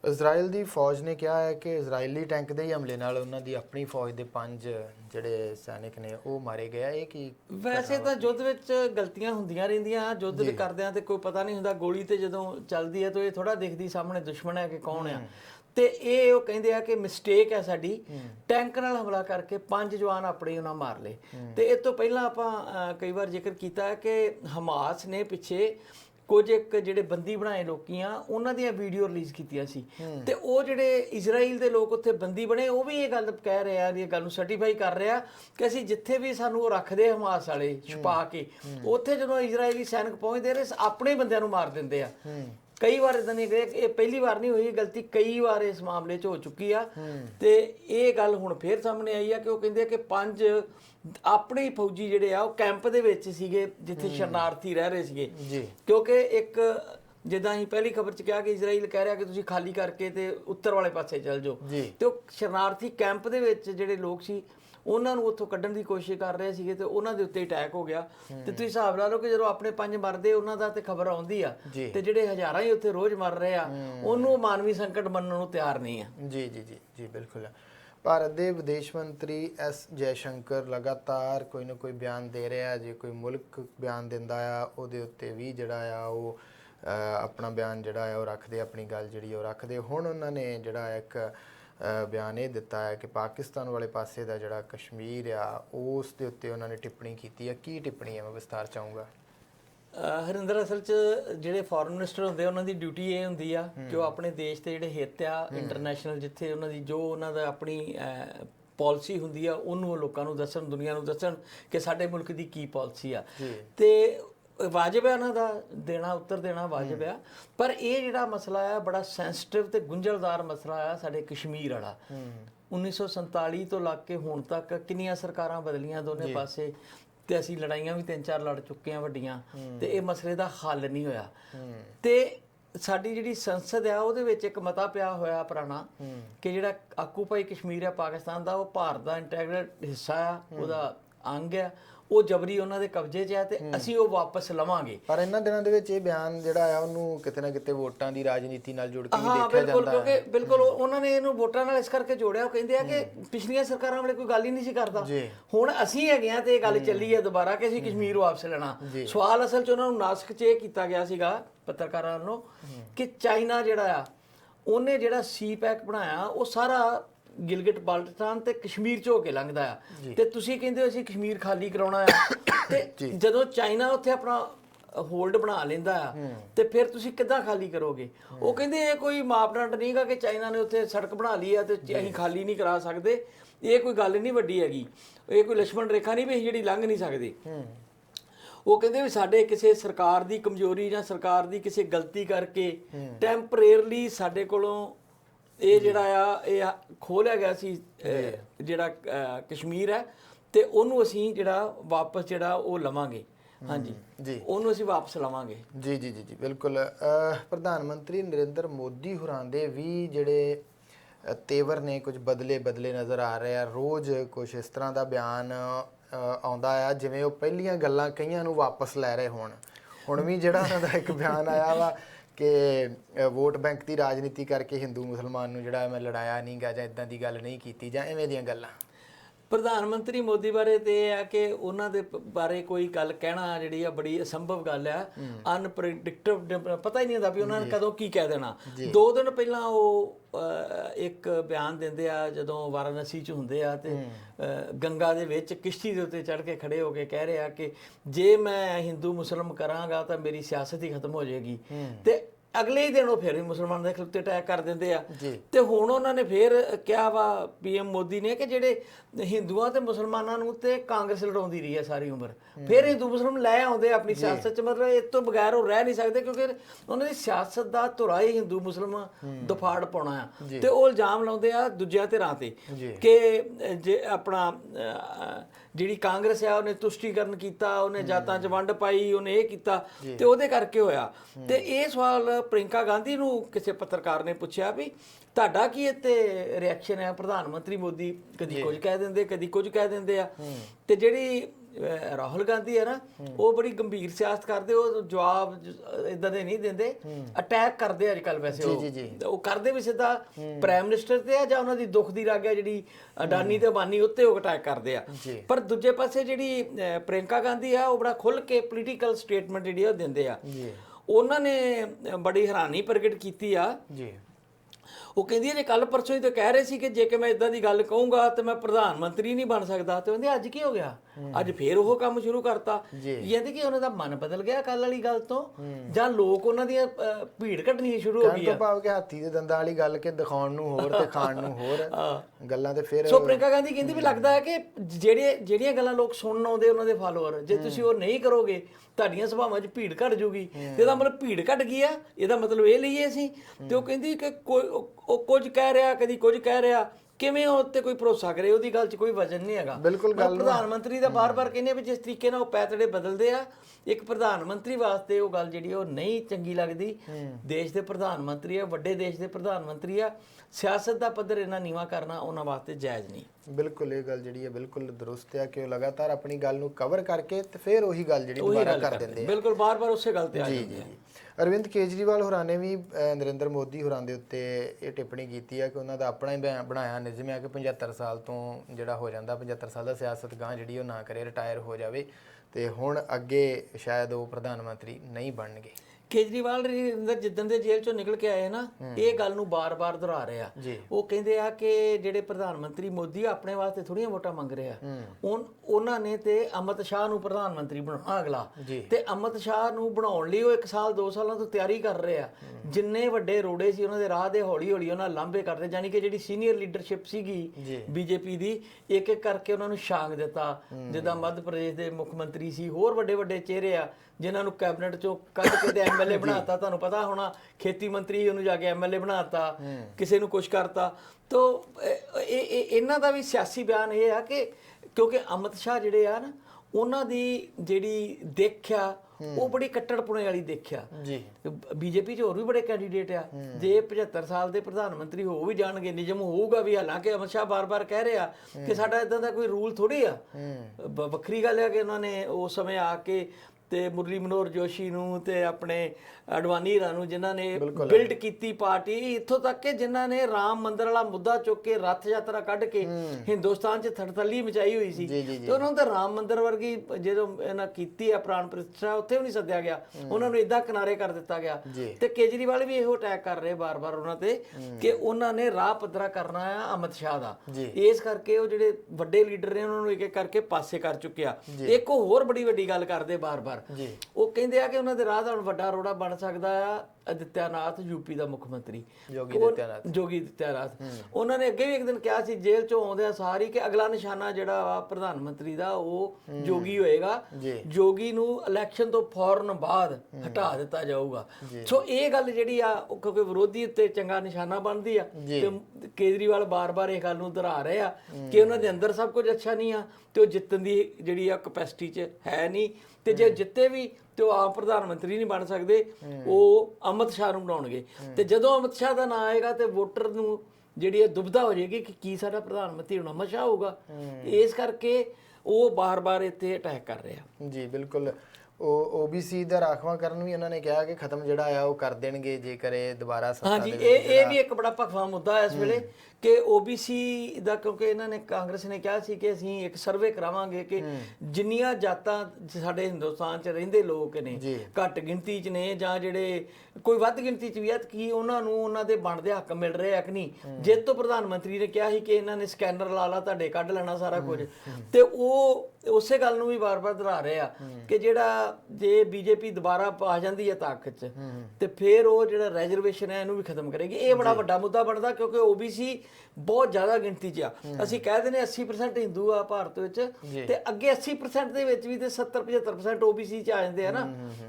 ਇਜ਼ਰਾਈਲ ਦੀ ਫੌਜ ਨੇ ਕਿਹਾ ਹੈ ਕਿ ਇਜ਼ਰਾਈਲੀ ਟੈਂਕ ਦੇ ਹੀ ਹਮਲੇ ਨਾਲ ਉਹਨਾਂ ਦੀ ਆਪਣੀ ਫੌਜ ਦੇ ਪੰਜ ਜਿਹੜੇ ਸੈਨਿਕ ਨੇ ਉਹ ਮਾਰੇ ਗਏ ਆ। ਇਹ ਕੀ ਵੈਸੇ ਤਾਂ ਯੁੱਧ ਵਿੱਚ ਗਲਤੀਆਂ ਹੁੰਦੀਆਂ ਰਹਿੰਦੀਆਂ ਯੁੱਧ ਕਰਦਿਆਂ ਤੇ ਕੋਈ ਪਤਾ ਨਹੀਂ ਹੁੰਦਾ ਗੋਲੀ ਤੇ ਜਦੋਂ ਚੱਲਦੀ ਹੈ ਤਾਂ ਇਹ ਥੋੜਾ ਦਿਖਦੀ ਸਾਹਮਣੇ ਦੁਸ਼ਮਣ ਹੈ ਕਿ ਕੌਣ ਆ। ਤੇ ਇਹ ਉਹ ਕਹਿੰਦੇ ਆ ਕਿ ਮਿਸਟੇਕ ਹੈ ਸਾਡੀ। ਟੈਂਕ ਨਾਲ ਹਮਲਾ ਕਰਕੇ ਪੰਜ ਜਵਾਨ ਆਪਣੇ ਉਹਨਾਂ ਮਾਰ ਲਏ। ਤੇ ਇਹ ਤੋਂ ਪਹਿਲਾਂ ਆਪਾਂ ਕਈ ਵਾਰ ਜ਼ਿਕਰ ਕੀਤਾ ਹੈ ਕਿ ਹਮਾਸ ਨੇ ਪਿੱਛੇ ਕੁਝ ਇੱਕ ਜਿਹੜੇ ਬੰਦੀ ਬਣਾਏ ਲੋਕੀਆਂ ਉਹਨਾਂ ਦੀਆਂ ਵੀਡੀਓ ਰਿਲੀਜ਼ ਕੀਤੀਆਂ ਸੀ। ਤੇ ਉਹ ਜਿਹੜੇ ਇਜ਼ਰਾਈਲ ਦੇ ਲੋਕ ਉੱਥੇ ਬੰਦੀ ਬਣੇ, ਉਹ ਵੀ ਇਹ ਗੱਲ ਕਹਿ ਰਿਹਾ, ਇਹ ਗੱਲ ਨੂੰ ਸਰਟੀਫਾਈ ਕਰ ਰਿਹਾ ਕਿ ਅਸੀਂ ਜਿੱਥੇ ਵੀ ਸਾਨੂੰ ਉਹ ਰੱਖਦੇ ਹਮਾਸ ਵਾਲੇ ਛੁਪਾ ਕੇ, ਉੱਥੇ ਜਦੋਂ ਇਜ਼ਰਾਈਲੀ ਸੈਨਿਕ ਪਹੁੰਚਦੇ ਨੇ ਆਪਣੇ ਬੰਦਿਆਂ ਨੂੰ ਮਾਰ ਦਿੰਦੇ ਆ। ਕਈ ਵਾਰ ਇਦਾਂ ਨਹੀਂ ਗਏ ਇਹ ਪਹਿਲੀ ਵਾਰ ਨਹੀਂ ਹੋਈ ਗਲਤੀ ਕਈ ਵਾਰ ਇਸ ਮਾਮਲੇ 'ਚ ਹੋ ਚੁੱਕੀ ਆ। ਤੇ ਇਹ ਗੱਲ ਹੁਣ ਫੇਰ ਸਾਹਮਣੇ ਆਈ ਆ ਕਿ ਉਹ ਕਹਿੰਦੇ ਆ ਕਿ ਪੰਜ ਆਪਣੇ ਹੀ ਫੌਜੀ ਜਿਹੜੇ ਆ ਉਹ ਕੈਂਪ ਦੇ ਵਿੱਚ ਸੀਗੇ ਜਿੱਥੇ ਸ਼ਰਨਾਰਥੀ ਰਹਿ ਰਹੇ ਸੀਗੇ। ਜੀ। ਕਿਉਂਕਿ ਇੱਕ ਜਿੱਦਾਂ ਅਸੀਂ ਪਹਿਲੀ ਖਬਰ 'ਚ ਕਿਹਾ ਕਿ ਇਜ਼ਰਾਈਲ ਕਹਿ ਰਿਹਾ ਕਿ ਤੁਸੀਂ ਖਾਲੀ ਕਰਕੇ ਤੇ ਉੱਤਰ ਵਾਲੇ ਪਾਸੇ ਚੱਲ ਜਾਓ। ਤੇ ਉਹ ਸ਼ਰਨਾਰਥੀ ਕੈਂਪ ਦੇ ਵਿੱਚ ਜਿਹੜੇ ਲੋਕ ਸੀ ਉਹਨਾਂ ਨੂੰ ਉੱਥੋਂ ਕੱਢਣ ਦੀ ਕੋਸ਼ਿਸ਼ ਕਰ ਰਹੇ ਸੀਗੇ ਤੇ ਉਹਨਾਂ ਦੇ ਉੱਤੇ ਅਟੈਕ ਹੋ ਗਿਆ। ਤੇ ਤੁਸੀਂ ਹਿਸਾਬ ਲਾ ਲਓ ਕਿ ਜਦੋਂ ਆਪਣੇ ਪੰਜ ਮਰਦੇ ਉਹਨਾਂ ਦਾ ਤੇ ਖਬਰ ਆਉਂਦੀ ਆ। ਤੇ ਜਿਹੜੇ ਹਜ਼ਾਰਾਂ ਹੀ ਉੱਥੇ ਰੋਜ਼ ਮਰ ਰਹੇ ਆ ਉਹਨੂੰ ਮਾਨਵੀ ਸੰਕਟ ਮੰਨਣ ਨੂੰ ਤਿਆਰ ਨਹੀਂ ਆ। ਜੀ ਜੀ ਜੀ ਜੀ ਬਿਲਕੁਲ ਭਾਰਤ ਦੇ ਵਿਦੇਸ਼ ਮੰਤਰੀ ਐਸ ਜੈਸ਼ੰਕਰ ਲਗਾਤਾਰ ਕੋਈ ਨਾ ਕੋਈ ਬਿਆਨ ਦੇ ਰਿਹਾ ਜੇ ਕੋਈ ਮੁਲਕ ਬਿਆਨ ਦਿੰਦਾ ਆ ਉਹਦੇ ਉੱਤੇ ਵੀ ਜਿਹੜਾ ਆ ਉਹ ਆਪਣਾ ਬਿਆਨ ਜਿਹੜਾ ਆ ਉਹ ਰੱਖਦੇ ਆਪਣੀ ਗੱਲ ਜਿਹੜੀ ਉਹ ਰੱਖਦੇ। ਹੁਣ ਉਹਨਾਂ ਨੇ ਜਿਹੜਾ ਇੱਕ ਬਿਆਨ ਇਹ ਦਿੱਤਾ ਹੈ ਕਿ ਪਾਕਿਸਤਾਨ ਵਾਲੇ ਪਾਸੇ ਦਾ ਜਿਹੜਾ ਕਸ਼ਮੀਰ ਆ ਉਸ ਦੇ ਉੱਤੇ ਉਹਨਾਂ ਨੇ ਟਿੱਪਣੀ ਕੀਤੀ ਹੈ। ਕੀ ਟਿੱਪਣੀ ਹੈ? ਮੈਂ ਵਿਸਤਾਰ ਚਾਹੂੰਗਾ। ਹਰਿੰਦਰ ਅਸਲ ਚ ਜਿਹੜੇ ਫੋਰਨ ਮਿਨਿਸਟਰ ਹੁੰਦੇ ਆ ਉਹਨਾਂ ਦੀ ਡਿਊਟੀ ਇਹ ਹੁੰਦੀ ਆ ਕਿ ਉਹ ਆਪਣੇ ਦੇਸ਼ ਤੇ ਜਿਹੜੇ ਹਿੱਤ ਆ ਇੰਟਰਨੈਸ਼ਨਲ ਜਿੱਥੇ ਉਹਨਾਂ ਦੀ ਜੋ ਉਹਨਾਂ ਦਾ ਆਪਣੀ ਪਾਲਿਸੀ ਹੁੰਦੀ ਆ ਉਹਨੂੰ ਉਹ ਲੋਕਾਂ ਨੂੰ ਦੱਸਣ ਦੁਨੀਆ ਨੂੰ ਦੱਸਣ ਕਿ ਸਾਡੇ ਮੁਲਕ ਦੀ ਕੀ ਪਾਲਿਸੀ ਆ। ਤੇ ਵਾਜਬ ਹੈ ਉਹਨਾਂ ਦਾ ਦੇਣਾ ਉੱਤਰ ਦੇਣਾ ਵਾਜਬ ਆ। ਪਰ ਇਹ ਜਿਹੜਾ ਮਸਲਾ ਆ ਬੜਾ ਸੈਂਸਿਟਿਵ ਤੇ ਗੁੰਝਲਦਾਰ ਮਸਲਾ ਆ ਸਾਡੇ ਕਸ਼ਮੀਰ ਵਾਲਾ। 1947 ਤੋਂ ਲੱਗ ਕੇ ਹੁਣ ਤੱਕ ਕਿੰਨੀਆਂ ਸਰਕਾਰਾਂ ਬਦਲੀਆਂ ਦੋਨੇ ਪਾਸੇ? ਤੇ ਅਸੀਂ ਲੜਾਈਆਂ ਵੀ ਤਿੰਨ ਚਾਰ ਲੜ ਚੁੱਕੇ ਆ ਵੱਡੀਆਂ। ਤੇ ਇਹ ਮਸਲੇ ਦਾ ਹੱਲ ਨਹੀਂ ਹੋਇਆ। ਤੇ ਸਾਡੀ ਜਿਹੜੀ ਸੰਸਦ ਆ ਉਹਦੇ ਵਿੱਚ ਇੱਕ ਮਤਾ ਪਿਆ ਹੋਇਆ ਪੁਰਾਣਾ ਕਿ ਜਿਹੜਾ ਆਕੂਪਾਈ ਕਸ਼ਮੀਰ ਆ ਪਾਕਿਸਤਾਨ ਦਾ ਉਹ ਭਾਰਤ ਦਾ ਇੰਟੈਗਰਲ ਹਿੱਸਾ ਆ ਉਹਦਾ ਅੰਗ ਆ। ਉਹ ਜਬਰੀ ਉਹਨਾਂ ਦੇ ਕਬਜ਼ੇ 'ਚ ਆ ਤੇ ਅਸੀਂ ਉਹ ਵਾਪਸ ਲਵਾਂਗੇ। ਪਰ ਇਹਨਾਂ ਦਿਨਾਂ ਦੇ ਵਿੱਚ ਇਹ ਬਿਆਨ ਜਿਹੜਾ ਆ ਉਹਨੂੰ ਕਿਤੇ ਨਾ ਕਿਤੇ ਵੋਟਾਂ ਦੀ ਰਾਜਨੀਤੀ ਨਾਲ ਜੁੜ ਕੇ ਵੀ ਹਾਂ ਦੇਖਿਆ ਬਿਲਕੁਲ ਜਾਂਦਾ ਹੈ। ਕਿਉਂਕਿ ਬਿਲਕੁਲ ਉਹ- ਉਹਨਾਂ ਨੇ ਇਹਨੂੰ ਵੋਟਾਂ ਨਾਲ ਇਸ ਕਰਕੇ ਜੋੜਿਆ ਉਹ ਕਹਿੰਦੇ ਆ ਕਿ ਪਿਛਲੀਆਂ ਸਰਕਾਰਾਂ ਵੇਲੇ ਕੋਈ ਗੱਲ ਹੀ ਨਹੀਂ ਸੀ ਕਰਦਾ। ਜੀ। ਹੁਣ ਅਸੀਂ ਹੈਗੇ ਆ ਤੇ ਇਹ ਗੱਲ ਚੱਲੀ ਹੈ ਦੁਬਾਰਾ ਕਿ ਅਸੀਂ ਕਸ਼ਮੀਰ ਵਾਪਸ ਲੈਣਾ। ਸਵਾਲ ਅਸਲ 'ਚ ਉਹਨਾਂ ਨੂੰ ਨਾਸਕ 'ਚ ਇਹ ਕੀਤਾ ਗਿਆ ਸੀਗਾ ਪੱਤਰਕਾਰਾਂ ਵੱਲੋਂ ਕਿ ਚਾਈਨਾ ਜਿਹੜਾ ਆ ਉਹਨੇ ਜਿਹੜਾ ਸੀ ਪੈਕ ਬਣਾਇਆ ਉਹ ਸਾਰਾ ਗਿਲਗਿਟ ਬਾਲਟਿਸਤਾਨ ਤੇ ਕਸ਼ਮੀਰ ਚੋਂ ਕੇ ਲੰਘਦਾ ਆ। ਤੇ ਤੁਸੀਂ ਕਹਿੰਦੇ ਹੋ ਅਸੀਂ ਕਸ਼ਮੀਰ ਖਾਲੀ ਕਰਾਉਣਾ ਆ। ਤੇ ਜਦੋਂ ਚਾਈਨਾ ਉੱਥੇ ਆਪਣਾ ਹੋਲਡ ਬਣਾ ਲੈਂਦਾ ਆ ਤੇ ਫਿਰ ਤੁਸੀਂ ਕਿੱਦਾਂ ਖਾਲੀ ਕਰੋਗੇ? ਉਹ ਕਹਿੰਦੇ ਇਹ ਕੋਈ ਮਾਪਦੰਡ ਨਹੀਂਗਾ ਕਿ ਚਾਈਨਾ ਨੇ ਉੱਥੇ ਸੜਕ ਬਣਾ ਲਈ ਆ ਤੇ ਅਸੀਂ ਖਾਲੀ ਨਹੀਂ ਕਰਾ ਸਕਦੇ। ਇਹ ਕੋਈ ਗੱਲ ਨਹੀਂ ਵੱਡੀ ਹੈਗੀ। ਇਹ ਕੋਈ ਲక్ష్మణ ਰੇਖਾ ਨਹੀਂ ਵੀ ਜਿਹੜੀ ਲੰਘ ਨਹੀਂ ਸਕਦੇ। ਉਹ ਕਹਿੰਦੇ ਵੀ ਸਾਡੇ ਕਿਸੇ ਸਰਕਾਰ ਦੀ ਕਮਜ਼ੋਰੀ ਜਾਂ ਸਰਕਾਰ ਦੀ ਕਿਸੇ ਗਲਤੀ ਕਰਕੇ ਟੈਂਪਰੇਰਲੀ ਸਾਡੇ ਕੋਲੋਂ ਇਹ ਜਿਹੜਾ ਆ ਇਹ ਖੋਲਿਆ ਗਿਆ ਸੀ ਜਿਹੜਾ ਕਸ਼ਮੀਰ ਹੈ ਤੇ ਉਹਨੂੰ ਅਸੀਂ ਜਿਹੜਾ ਵਾਪਸ ਜਿਹੜਾ ਉਹ ਲਵਾਂਗੇ। ਹਾਂਜੀ। ਜੀ। ਉਹਨੂੰ ਅਸੀਂ ਵਾਪਸ ਲਵਾਂਗੇ। ਜੀ ਜੀ ਜੀ ਜੀ ਬਿਲਕੁਲ। ਪ੍ਰਧਾਨ ਮੰਤਰੀ ਨਰਿੰਦਰ ਮੋਦੀ ਹੋਰਾਂ ਦੇ ਵੀ ਜਿਹੜੇ ਤੇਵਰ ਨੇ ਕੁਝ ਬਦਲੇ ਬਦਲੇ ਨਜ਼ਰ ਆ ਰਹੇ ਆ। ਰੋਜ਼ ਕੁਝ ਇਸ ਤਰ੍ਹਾਂ ਦਾ ਬਿਆਨ ਆਉਂਦਾ ਆ ਜਿਵੇਂ ਉਹ ਪਹਿਲੀਆਂ ਗੱਲਾਂ ਕਈਆਂ ਨੂੰ ਵਾਪਸ ਲੈ ਰਹੇ ਹੋਣ। ਹੁਣ ਵੀ ਜਿਹੜਾ ਉਹਨਾਂ ਦਾ ਇੱਕ ਬਿਆਨ ਆਇਆ ਵਾ ਕਿ ਵੋਟ ਬੈਂਕ ਦੀ ਰਾਜਨੀਤੀ ਕਰਕੇ ਹਿੰਦੂ ਮੁਸਲਮਾਨ ਨੂੰ ਜਿਹੜਾ ਮੈਂ ਲੜਾਇਆ ਨਹੀਂਗਾ ਜਾਂ ਇਦਾਂ ਦੀ ਗੱਲ ਨਹੀਂ ਕੀਤੀ ਜਾਂ ਐਵੇਂ ਦੀਆਂ ਗੱਲਾਂ। ਪ੍ਰਧਾਨ ਮੰਤਰੀ ਮੋਦੀ ਬਾਰੇ ਤੇ ਇਹ ਆ ਕਿ ਉਹਨਾਂ ਦੇ ਬਾਰੇ ਕੋਈ ਗੱਲ ਕਹਿਣਾ ਜਿਹੜੀ ਆ ਬੜੀ ਅਸੰਭਵ ਗੱਲ ਆ ਅਨਪ੍ਰੈਡਿਕਟਿਵ ਪਤਾ ਹੀ ਨਹੀਂ ਹੁੰਦਾ ਵੀ ਉਹਨਾਂ ਨੇ ਕਦੋਂ ਕੀ ਕਹਿ ਦੇਣਾ। ਦੋ ਦਿਨ ਪਹਿਲਾਂ ਉਹ ਇੱਕ ਬਿਆਨ ਦਿੰਦੇ ਆ ਜਦੋਂ ਵਾਰਾਣਸੀ ਚ ਹੁੰਦੇ ਆ ਤੇ ਗੰਗਾ ਦੇ ਵਿੱਚ ਕਿਸ਼ਤੀ ਦੇ ਉੱਤੇ ਚੜ ਕੇ ਖੜੇ ਹੋ ਕੇ ਕਹਿ ਰਹੇ ਕਿ ਜੇ ਮੈਂ ਹਿੰਦੂ ਮੁਸਲਮ ਕਰਾਂਗਾ ਤਾਂ ਮੇਰੀ ਸਿਆਸਤ ਹੀ ਖਤਮ ਹੋ ਜਾਏਗੀ। ਤੇ ਅਗਲੇ ਹੀ ਦਿਨ ਉਹ ਫਿਰ ਵੀ ਮੁਸਲਮਾਨਾਂ ਦੇ ਖਿਲਾਫ ਅਟੈਕ ਕਰ ਦਿੰਦੇ ਆ। ਤੇ ਹੁਣ ਉਹਨਾਂ ਨੇ ਫੇਰ ਕਿਹਾ ਵਾ ਪੀਐਮ ਮੋਦੀ ਨੇ ਕਿ ਜਿਹੜੇ ਹਿੰਦੂਆਂ ਤੇ ਮੁਸਲਮਾਨਾਂ ਨੂੰ ਤੇ ਕਾਂਗਰਸ ਲੜਾਉਂਦੀ ਰਹੀ ਹੈ ਸਾਰੀ ਉਮਰ ਫਿਰ ਹਿੰਦੂ ਮੁਸਲਮਾਨ ਲੈ ਆਉਂਦੇ ਆਪਣੀ ਸਿਆਸਤ ਚ ਮਤਲਬ ਇਸ ਤੋਂ ਬਗੈਰ ਉਹ ਰਹਿ ਨਹੀਂ ਸਕਦੇ ਕਿਉਂਕਿ ਉਹਨਾਂ ਦੀ ਸਿਆਸਤ ਦਾ ਧੁਰਾ ਹੀ ਹਿੰਦੂ ਮੁਸਲਮਾਨ ਦਫਾੜ ਪਾਉਣਾ ਆ। ਤੇ ਉਹ ਇਲਜ਼ਾਮ ਲਾਉਂਦੇ ਆ ਦੂਜਿਆਂ ਧਿਰਾਂ ਤੇ। ਕਿ ਜੇ ਆਪਣਾ ਜਿਹੜੀ ਕਾਂਗਰਸ ਆ ਉਹਨੇ ਤੁਸ਼ਟੀਕਰਨ ਕੀਤਾ ਉਹਨੇ ਜਾਤਾਂ 'ਚ ਵੰਡ ਪਾਈ ਉਹਨੇ ਇਹ ਕੀਤਾ ਤੇ ਉਹਦੇ ਕਰਕੇ ਹੋਇਆ। ਤੇ ਇਹ ਸਵਾਲ ਪ੍ਰਿੰਕਾ ਗਾਂਧੀ ਨੂੰ ਕਿਸੇ ਪੱਤਰਕਾਰ ਨੇ ਪੁੱਛਿਆ ਵੀ ਤੁਹਾਡਾ ਕੀ ਇੱਥੇ ਰਿਐਕਸ਼ਨ ਹੈ? ਪ੍ਰਧਾਨ ਮੰਤਰੀ ਮੋਦੀ ਕਦੀ ਕੁਝ ਕਹਿ ਦਿੰਦੇ ਕਦੀ ਕੁਝ ਕਹਿ ਦਿੰਦੇ ਆ। ਤੇ ਜਿਹੜੀ ਰਾਹੁਲ ਗਾਂਧੀ ਹੈ ਨਾ ਉਹ ਬੜੀ ਗੰਭੀਰ ਸਿਆਸਤ ਕਰਦੇ ਉਹ ਜਵਾਬ ਇਦਾਂ ਦੇ ਨਹੀਂ ਦਿੰਦੇ। ਅਟੈਕ ਕਰਦੇ ਅੱਜ ਕੱਲ ਵੈਸੇ ਉਹ। ਉਹ ਕਰਦੇ ਵੀ ਸਿੱਧਾ ਪ੍ਰਾਈਮ ਮਿਨਿਸਟਰ ਤੇ ਆ ਜਾਂ ਉਹਨਾਂ ਦੀ ਦੁੱਖ ਦੀ ਰਾਗ ਹੈ ਜਿਹੜੀ ਅਡਾਨੀ ਤੇ ਅਬਾਨੀ ਉੱਤੇ ਉਹ ਅਟੈਕ ਕਰਦੇ ਆ। ਪਰ ਦੂਜੇ ਪਾਸੇ ਜਿਹੜੀ ਪ੍ਰਿੰਕਾ ਗਾਂਧੀ ਆ ਉਹ ਬੜਾ ਖੁੱਲ ਕੇ ਪੋਲੀਟੀਕਲ ਸਟੇਟਮੈਂਟ ਜਿਹੜੀ ਉਹ ਦਿੰਦੇ ਆ। ਉਹਨਾਂ ਨੇ ਬੜੀ ਹੈਰਾਨੀ ਪ੍ਰਗਟ ਕੀਤੀ ਆ। ਜੀ। ਉਹ ਕਹਿੰਦੀ ਹੈ ਜੇ ਕੱਲ ਪਰਸੋਂ ਹੀ ਤਾਂ ਕਹਿ ਰਹੇ ਸੀ ਕਿ ਜੇ ਕਿ ਮੈਂ ਇਦਾਂ ਦੀ ਗੱਲ ਕਹੂੰਗਾ ਤੇ ਮੈਂ ਪ੍ਰਧਾਨ ਮੰਤਰੀ ਨਹੀਂ ਬਣ ਸਕਦਾ। ਤੇ ਕਹਿੰਦੇ ਅੱਜ ਕੀ ਹੋ ਗਿਆ? ਅੱਜ ਫੇਰ ਉਹ ਕੰਮ ਸ਼ੁਰੂ ਕਰਤਾ। ਕਹਿੰਦੇ ਕਿ ਉਹਨਾਂ ਦਾ ਮਨ ਬਦਲ ਗਿਆ ਕੱਲ ਵਾਲੀ ਗੱਲ ਤੋਂ। ਜਾਂ ਲੋਕ ਉਹਨਾਂ ਅਹ, ਭੀੜ ਘਟਣੀ ਸ਼ੁਰੂ ਹੋ ਗਈ ਆ ਭਾਵ ਕਿ ਹਾਥੀ ਦੇ ਦੰਦਾਂ ਵਾਲੀ ਗੱਲ ਕਿ ਦਿਖਾਉਣ ਨੂੰ ਹੋਰ ਤੇ ਖਾਣ ਨੂੰ ਹੋਰ। ਗੱਲਾਂ ਤੇ ਫਿਰ ਸੋ ਪ੍ਰਿੰਕਾ ਗਾਂਧੀ ਕਹਿੰਦੀ ਵੀ ਲੱਗਦਾ ਹੈ ਕਿ ਜਿਹੜੇ ਜਿਹੜੀਆਂ ਗੱਲਾਂ ਲੋਕ ਸੁਣਨ ਆਉਂਦੇ ਉਹਨਾਂ ਦੇ ਫਾਲੋਅਰ ਜੇ ਤੁਸੀਂ ਉਹ ਨਹੀਂ ਕਰੋਗੇ ਤੁਹਾਡੀਆਂ ਸਭਾਵਾਂ 'ਚ ਭੀੜ ਘਟ ਜੂਗੀ। ਤੇ ਇਹਦਾ ਮਤਲਬ ਭੀੜ ਘਟ ਗਈ ਆ। ਇਹਦਾ ਮਤਲਬ ਇਹ ਲਈਏ ਅਸੀਂ। ਤੇ ਉਹ ਕਹਿੰਦੀ ਕਿ ਕੋਈ ਉਹ ਕੁਝ ਕਹਿ ਰਿਹਾ ਕਦੀ ਕੁਝ ਕਹਿ ਰਿਹਾ। ਕਿਵੇਂ ਉਹ ਉੱਤੇ ਕੋਈ ਭਰੋਸਾ ਕਰੇ? ਉਹਦੀ ਗੱਲ 'ਚ ਕੋਈ ਵਜਨ ਨਹੀਂ ਹੈਗਾ। ਬਿਲਕੁਲ ਮੈਂ ਪ੍ਰਧਾਨ ਮੰਤਰੀ ਦਾ ਬਾਰ-ਬਾਰ ਕਹਿੰਦੇ ਵੀ ਜਿਸ ਤਰੀਕੇ ਨਾਲ ਉਹ ਪੈਤੜੇ ਬਦਲਦੇ ਆ ਇੱਕ ਪ੍ਰਧਾਨ ਮੰਤਰੀ ਵਾਸਤੇ ਉਹ ਗੱਲ ਜਿਹੜੀ ਉਹ ਨਹੀਂ ਚੰਗੀ ਲੱਗਦੀ। ਦੇਸ਼ ਦੇ ਪ੍ਰਧਾਨ ਮੰਤਰੀ ਆ ਵੱਡੇ ਦੇਸ਼ ਦੇ ਪ੍ਰਧਾਨ ਮੰਤਰੀ ਆ। ਸਿਆਸਤ ਦਾ ਪੱਧਰ ਇਹਨਾਂ ਨੀਵਾ ਕਰਨਾ ਉਹਨਾਂ ਵਾਸਤੇ ਜਾਇਜ਼ ਨਹੀਂ। ਬਿਲਕੁਲ ਇਹ ਗੱਲ ਜਿਹੜੀ ਹੈ ਬਿਲਕੁਲ ਦਰੁਸਤ ਹੈ ਕਿ ਉਹ ਲਗਾਤਾਰ ਆਪਣੀ ਗੱਲ ਨੂੰ ਕਵਰ ਕਰਕੇ ਤੇ ਫਿਰ ਉਹੀ ਗੱਲ ਜਿਹੜੀ ਦੁਬਾਰਾ ਕਰ ਦਿੰਦੇ ਆ। ਬਿਲਕੁਲ ਬਾਰ-ਬਾਰ ਉਸੇ ਗੱਲ ਤੇ ਆ ਜਾਂਦੇ ਜੀ ਆ ਅਰਵਿੰਦ ਕੇਜਰੀਵਾਲ ਹੋਰਾਂ ਨੇ ਵੀ ਨਰਿੰਦਰ ਮੋਦੀ ਹੋਰਾਂ ਦੇ ਉੱਤੇ ਇਹ ਟਿੱਪਣੀ ਕੀਤੀ ਹੈ ਕਿ ਉਹਨਾਂ ਦਾ ਆਪਣਾ ਹੀ ਬਣਾਇਆ ਨਿਯਮ ਹੈ ਕਿ 75 ਸਾਲ ਤੋਂ ਜਿਹੜਾ ਹੋ ਜਾਂਦਾ 75 ਸਾਲ ਦਾ ਸਿਆਸਤ ਗਾਂ ਜਿਹੜੀ ਉਹ ਨਾ ਕਰੇ ਰਿਟਾਇਰ ਹੋ ਜਾਵੇ ਤੇ ਹੁਣ ਅੱਗੇ ਸ਼ਾਇਦ ਉਹ ਪ੍ਰਧਾਨ ਮੰਤਰੀ ਨਹੀਂ ਬਣਨਗੇ। ਕੇਜਰੀਵਾਲ ਰਿੰਦਰ ਜਿੱਦਣ ਦੇ ਜੇਲ੍ਹ ਚੋਂ ਨਿਕਲ ਕੇ ਆਏ ਨਾ ਇਹ ਗੱਲ ਨੂੰ ਬਾਰ-ਬਾਰ ਦੁਹਰਾ ਰਹੇ ਆ। ਉਹ ਕਹਿੰਦੇ ਆ ਕਿ ਜਿਹੜੇ ਪ੍ਰਧਾਨ ਮੰਤਰੀ ਮੋਦੀ ਆਪਣੇ ਵਾਸਤੇ ਥੋੜੀਆਂ ਵੋਟਾਂ ਮੰਗ ਰਹੇ ਆ। ਉਹਨਾਂ ਨੇ ਤੇ ਅਮਿਤ ਸ਼ਾਹ ਨੂੰ ਪ੍ਰਧਾਨ ਮੰਤਰੀ ਬਣਾਉਣਾ ਅਗਲਾ। ਤੇ ਅਮਿਤ ਸ਼ਾਹ ਨੂੰ ਬਣਾਉਣ ਲਈ ਉਹ 1 ਸਾਲ 2 ਸਾਲਾਂ ਤੋਂ ਤਿਆਰੀ ਕਰ ਰਹੇ ਆ। ਜਿੰਨੇ ਵੱਡੇ ਰੋੜੇ ਸੀ ਉਹਨਾਂ ਦੇ ਰਾਹ ਦੇ ਹੌਲੀ-ਹੌਲੀ ਉਹਨਾਂ ਲਾਂਭੇ ਕਰਦੇ ਜਾਨੀ ਕਿ ਜਿਹੜੀ ਸੀਨੀਅਰ ਲੀਡਰਸ਼ਿਪ ਸੀਗੀ। ਬੀਜੇਪੀ ਦੀ ਇੱਕ ਇੱਕ ਕਰਕੇ ਉਹਨਾਂ ਨੂੰ ਛਾਂਗ ਦਿੱਤਾ। ਜਿੱਦਾਂ ਮੱਧ ਪ੍ਰਦੇਸ਼ ਦੇ ਮੁੱਖ ਮੰਤਰੀ ਸੀ ਹੋਰ ਵੱਡੇ ਵੱਡੇ ਚਿਹਰੇ ਆ। ਜਿਨ੍ਹਾਂ ਨੂੰ ਕੈਬਨਿਟ ਚੋਂ ਕੱਢ ਕੇ ਤੇ ਐਮਐਲਏ ਬਣਾਤਾ ਤੁਹਾਨੂੰ ਪਤਾ ਹੋਣਾ ਖੇਤੀ ਮੰਤਰੀ ਉਹਨੂੰ ਜਾ ਕੇ ਐਮਐਲਏ ਬਣਾਤਾ ਕਿਸੇ ਨੂੰ ਕੁਝ ਕਰਤਾ। ਤੋ ਇਹ ਇਹ- ਇਹ- ਇਹਨਾਂ ਦਾ ਵੀ ਸਿਆਸੀ ਬਿਆਨ ਇਹ ਆ ਕਿ ਕਿਉਂਕਿ ਅਮਿਤ ਸ਼ਾਹ ਜਿਹੜੇ ਆ ਨਾ ਉਹਨਾਂ ਦੀ ਜਿਹੜੀ ਦੇਖਿਆ ਉਹ ਬੜੀ ਕੱਟੜਪੁਣੇ ਵਾਲੀ ਦੇਖਿਆ ਜੀ। ਬੀਜੇਪੀ 'ਚ ਹੋਰ ਵੀ ਬੜੇ ਕੈਂਡੀਡੇਟ ਆ। ਜੇ 75 ਸਾਲ ਦੇ ਪ੍ਰਧਾਨ ਮੰਤਰੀ ਹੋ ਵੀ ਜਾਣਗੇ ਨਿਯਮ ਹੋਊਗਾ ਵੀ ਹਾਲਾਂਕਿ ਅਮਿਤ ਸ਼ਾਹ ਬਾਰ-ਬਾਰ ਕਹਿ ਰਿਹਾ ਕਿ ਸਾਡਾ ਇਦਾਂ ਦਾ ਕੋਈ ਰੂਲ ਥੋੜੀ ਆ। ਵੱਖਰੀ ਗੱਲ ਹੈ ਕਿ ਉਹਨਾਂ ਨੇ ਉਸ ਸਮੇਂ ਆ ਕੇ ਤੇ ਮੁਰਲੀ ਮਨੋਹਰ ਜੋਸ਼ੀ ਨੂੰ ਤੇ ਆਪਣੇ ਅਡਵਾਨੀ ਰਾਂ ਨੂੰ ਜਿਨ੍ਹਾਂ ਨੇ ਬਿਲਡ ਕੀਤੀ ਪਾਰਟੀ ਇੱਥੋਂ ਤੱਕ ਕਿ ਜਿਨ੍ਹਾਂ ਨੇ ਰਾਮ ਮੰਦਿਰ ਵਾਲਾ ਮੁੱਦਾ ਚੁੱਕ ਕੇ ਰੱਥ ਯਾਤਰਾ ਕੱਢ ਕੇ ਹਿੰਦੁਸਤਾਨ 'ਚ ਥੜਥੱਲੀ ਮਚਾਈ ਹੋਈ ਸੀ। ਤੇ ਉਹਨਾਂ ਨੂੰ ਤਾਂ ਰਾਮ ਮੰਦਿਰ ਵਰਗੀ ਜਦੋਂ ਇਹਨਾਂ ਕੀਤੀ ਆ ਪ੍ਰਾਣ ਪ੍ਰਤਿਸ਼ਠਾ ਉੱਥੇ ਵੀ ਨਹੀਂ ਸੱਦਿਆ ਗਿਆ। ਉਹਨਾਂ ਨੂੰ ਇਦਾਂ ਕਿਨਾਰੇ ਕਰ ਦਿੱਤਾ ਗਿਆ। ਤੇ ਕੇਜਰੀਵਾਲ ਵੀ ਇਹੋ ਅਟੈਕ ਕਰ ਰਹੇ ਬਾਰ-ਬਾਰ ਉਹਨਾਂ ਤੇ ਕਿ ਉਹਨਾਂ ਨੇ ਰਾਹ ਪੱਧਰਾ ਕਰਨਾ ਆ ਅਮਿਤ ਸ਼ਾਹ ਦਾ। ਇਸ ਕਰਕੇ ਉਹ ਜਿਹੜੇ ਵੱਡੇ ਲੀਡਰ ਨੇ ਉਹਨਾਂ ਨੂੰ ਇੱਕ ਇੱਕ ਕਰਕੇ ਪਾਸੇ ਕਰ ਚੁੱਕਿਆ। ਇੱਕ ਹੋਰ ਬੜੀ ਵੱਡੀ ਗੱਲ ਕਰਦੇ ਬਾਰ-ਬਾਰ। ਉਹ ਕਹਿੰਦੇ ਆ ਕਿ ਉਹਨਾਂ ਦੇ ਰਾਹ ਦਾ ਹੁਣ ਵੱਡਾ ਰੋੜਾ ਬਣ ਸਕਦਾ ਆ। ਅਦਿੱਤਿਆਨਾਥ ਯੂਪੀ ਦਾ ਮੁੱਖ ਮੰਤਰੀ। ਯੋਗੀ ਉਹ- ਆਦਿੱਤਿਆਨਾਥ। ਜੋਗੀ ਆਦਿੱਤਿਆਨਾਥ। ਉਹਨਾਂ ਨੇ ਅੱਗੇ ਵੀ ਇੱਕ ਦਿਨ ਕਿਹਾ ਸੀ ਜੇਲ੍ਹ ਚੋਂ ਆਉਂਦਿਆਂ ਸਾਰੀ ਕਿ ਅਗਲਾ ਨਿਸ਼ਾਨਾ ਜਿਹੜਾ ਵਾ ਪ੍ਰਧਾਨ ਮੰਤਰੀ ਦਾ ਉਹ ਜੋਗੀ ਹੋਏਗਾ। ਜੀ। ਜੋਗੀ ਨੂੰ ਇਲੈਕਸ਼ਨ ਤੋਂ ਫੌਰਨ ਬਾਅਦ ਹਟਾ ਦਿੱਤਾ ਜਾਊਗਾ। ਸੋ ਇਹ ਗੱਲ ਜਿਹੜੀ ਆ ਉਹ ਕਿਉਂਕਿ ਵਿਰੋਧੀ ਉੱਤੇ ਚੰਗਾ ਨਿਸ਼ਾਨਾ ਬਣਦੀ ਆ ਜੀ। ਤੇ ਕੇਜਰੀਵਾਲ ਬਾਰ-ਬਾਰ ਇਹ ਗੱਲ ਨੂੰ ਦੁਹਰਾ ਰਹੇ ਆ ਕਿ ਉਹਨਾਂ ਦੇ ਅੰਦਰ ਸਭ ਕੁਝ ਅੱਛਾ ਨਹੀਂ ਆ ਤੇ ਉਹ ਜਿੱਤਣ ਦੀ ਜਿਹੜੀ ਆ ਕਪੈਸਿਟੀ 'ਚ ਹੈ ਨਹੀਂ ਤੇ ਜੇ ਜਿੱਤੇ ਵੀ ਤੇ ਉਹ ਆਪ ਪ੍ਰਧਾਨ ਮੰਤਰੀ ਨਹੀਂ ਬਣ ਸਕਦੇ ਉਹ ਅਮਿਤ ਸ਼ਾਹ ਨੂੰ ਬਣਾਉਣਗੇ। ਤੇ ਜਦੋਂ ਅਮਿਤ ਸ਼ਾਹ ਦਾ ਨਾਂ ਆਏਗਾ ਤੇ ਵੋਟਰ ਨੂੰ ਜਿਹੜੀ ਇਹ ਦੁਬਿਧਾ ਹੋ ਜਾਏਗੀ ਕਿ ਕੀ ਸਾਡਾ ਪ੍ਰਧਾਨ ਮੰਤਰੀ ਹੁਣ ਅਮਿਤ ਸ਼ਾਹ ਹੋਊਗਾ ਇਸ ਕਰਕੇ ਉਹ ਬਾਰ-ਬਾਰ ਇੱਥੇ ਅਟੈਕ ਕਰ ਰਿਹਾ। ਜੀ ਬਿਲਕੁਲ। ਉਹ ਓਬੀਸੀ ਦਾ ਰਾਖਵਾਂ ਕਰਨ ਵੀ ਉਹਨਾਂ ਨੇ ਕਿਹਾ ਕਿ ਖਤਮ ਜਿਹੜਾ ਆ ਉਹ ਕਰ ਦੇਣਗੇ ਜੇਕਰ ਇਹ ਦੁਬਾਰਾ ਸੱਤਾ ਹਾਂਜੀ ਦੇ ਇਹ ਇਹ ਵੀ ਇੱਕ ਬੜਾ ਭਖਵਾ ਮੁੱਦਾ ਹੈ ਇਸ ਵੇਲੇ। ਕਿ OBC ਦਾ ਕਿਉਂਕਿ ਇਹਨਾਂ ਨੇ ਕਾਂਗਰਸ ਨੇ ਕਿਹਾ ਸੀ ਕਿ ਅਸੀਂ ਇੱਕ ਸਰਵੇ ਕਰਾਵਾਂਗੇ ਕਿ ਜਿੰਨੀਆਂ ਜਾਤਾਂ ਸਾਡੇ ਹਿੰਦੁਸਤਾਨ 'ਚ ਰਹਿੰਦੇ ਲੋਕ ਨੇ ਜੀ। ਘੱਟ ਗਿਣਤੀ 'ਚ ਨੇ ਜਾਂ ਜਿਹੜੇ ਕੋਈ ਵੱਧ ਗਿਣਤੀ 'ਚ ਵੀ ਆ ਕੀ ਉਹਨਾਂ ਨੂੰ ਉਹਨਾਂ ਦੇ ਬਣਦੇ ਹੱਕ ਮਿਲ ਰਹੇ ਆ ਕਿ ਨਹੀਂ? ਜਿੱਤ ਤੋਂ ਪ੍ਰਧਾਨ ਮੰਤਰੀ ਨੇ ਕਿਹਾ ਸੀ ਕਿ ਇਹਨਾਂ ਨੇ ਸਕੈਨਰ ਲਾ ਲਾ ਤੁਹਾਡੇ ਕੱਢ ਲੈਣਾ ਸਾਰਾ ਕੁਝ। ਤੇ ਉਹ ਉਸੇ ਗੱਲ ਨੂੰ ਵੀ ਵਾਰ-ਵਾਰ ਦੁਹਰਾ ਰਹੇ ਆ ਕਿ ਜਿਹੜਾ ਜੇ ਬੀਜੇਪੀ ਦੁਬਾਰਾ ਆ ਜਾਂਦੀ ਹੈ ਤਾਕਤ 'ਚ ਤੇ ਫਿਰ ਉਹ ਜਿਹੜਾ ਰਿਜ਼ਰਵੇਸ਼ਨ ਹੈ ਇਹਨੂੰ ਵੀ ਖਤਮ ਕਰੇਗੀ। ਇਹ ਬੜਾ ਵੱਡਾ ਮੁੱਦਾ ਬਣਦਾ ਕਿਉਂਕਿ OBC ਬਹੁਤ ਜ਼ਿਆਦਾ ਗਿਣਤੀ 'ਚ ਆ। ਅਸੀਂ ਕਹਿ ਦਿੰਦੇ 80% ਹਿੰਦੂ ਆ ਭਾਰਤ ਵਿੱਚ ਤੇ ਅੱਗੇ 80% ਦੇ ਵਿੱਚ ਵੀ ਤੇ 70 75% OBC 'ਚ ਆ ਜਾਂਦੇ ਆ ਨਾ।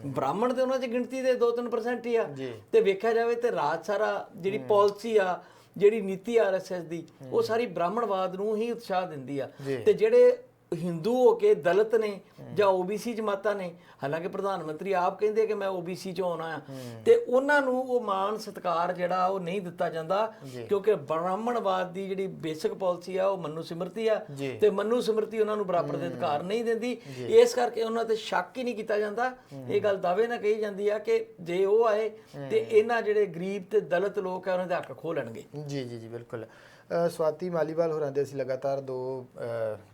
ਬ੍ਰਾਹਮਣ ਤੇ ਉਹਨਾਂ 'ਚ ਗਿਣਤੀ ਦੇ 2-3% ਹੀ ਆ। ਤੇ ਵੇਖਿਆ ਜਾਵੇ ਤੇ ਰਾਜ ਸਾਰਾ ਜਿਹੜੀ ਪਾਲਿਸੀ ਆ ਜਿਹੜੀ ਨੀਤੀ ਆਰਐਸਐਸ ਦੀ ਉਹ ਸਾਰੀ ਬ੍ਰਾਹਮਣਵਾਦ ਨੂੰ ਹੀ ਉਤਸ਼ਾਹ ਦਿੰਦੀ ਆ। ਤੇ ਜਿਹੜੇ ਹਿੰਦੂ ਹੋ ਕੇ ਦਲਿਤ ਨੇ ਜਾਂ ਓਬੀਸੀ ਜਮਾਤਾਂ ਨੇ ਹਾਲਾਂਕਿ ਪ੍ਰਧਾਨ ਮੰਤਰੀ ਆਪ ਕਹਿੰਦੇ ਕਿ ਮੈਂ ਓਬੀਸੀ ਚੋਂ ਆਉਣਾ ਆ। ਤੇ ਉਹਨਾਂ ਨੂੰ ਉਹ ਮਾਣ ਸਤਕਾਰ ਜਿਹੜਾ ਉਹ ਨਹੀਂ ਦਿੱਤਾ ਜਾਂਦਾ ਕਿਉਂਕਿ ਬ੍ਰਾਹਮਣਵਾਦ ਦੀ ਜਿਹੜੀ ਬੇਸਿਕ ਪਾਲਿਸੀ ਆ ਉਹ ਮੰਨੂ ਸਿਮਰਤੀ ਆ। ਤੇ ਮੰਨੂ ਸਿਮਰਤੀ ਉਹਨਾਂ ਨੂੰ ਬਰਾਬਰ ਦੇ ਅਧਿਕਾਰ ਨਹੀਂ ਦਿੰਦੀ। ਇਸ ਕਰਕੇ ਉਹਨਾਂ ਤੇ ਸ਼ੱਕ ਹੀ ਨਹੀਂ ਕੀਤਾ ਜਾਂਦਾ। ਇਹ ਗੱਲ ਦਾਅਵੇ ਨਾਲ ਕਹੀ ਜਾਂਦੀ ਆ ਕਿ ਜੇ ਉਹ ਆਏ ਤੇ ਇਹਨਾਂ ਜਿਹੜੇ ਗਰੀਬ ਤੇ ਦਲਿਤ ਲੋਕ ਆ ਉਹਨਾਂ ਦੇ ਹੱਕ ਖੋਹ ਲੈਣਗੇ। ਜੀ ਜੀ ਜੀ ਬਿਲਕੁਲ। ਸਵਾਤੀ ਮਾਲੀਵਾਲ ਹੋਰਾਂ ਦੇ ਅਸੀਂ ਲਗਾਤਾਰ ਦੋ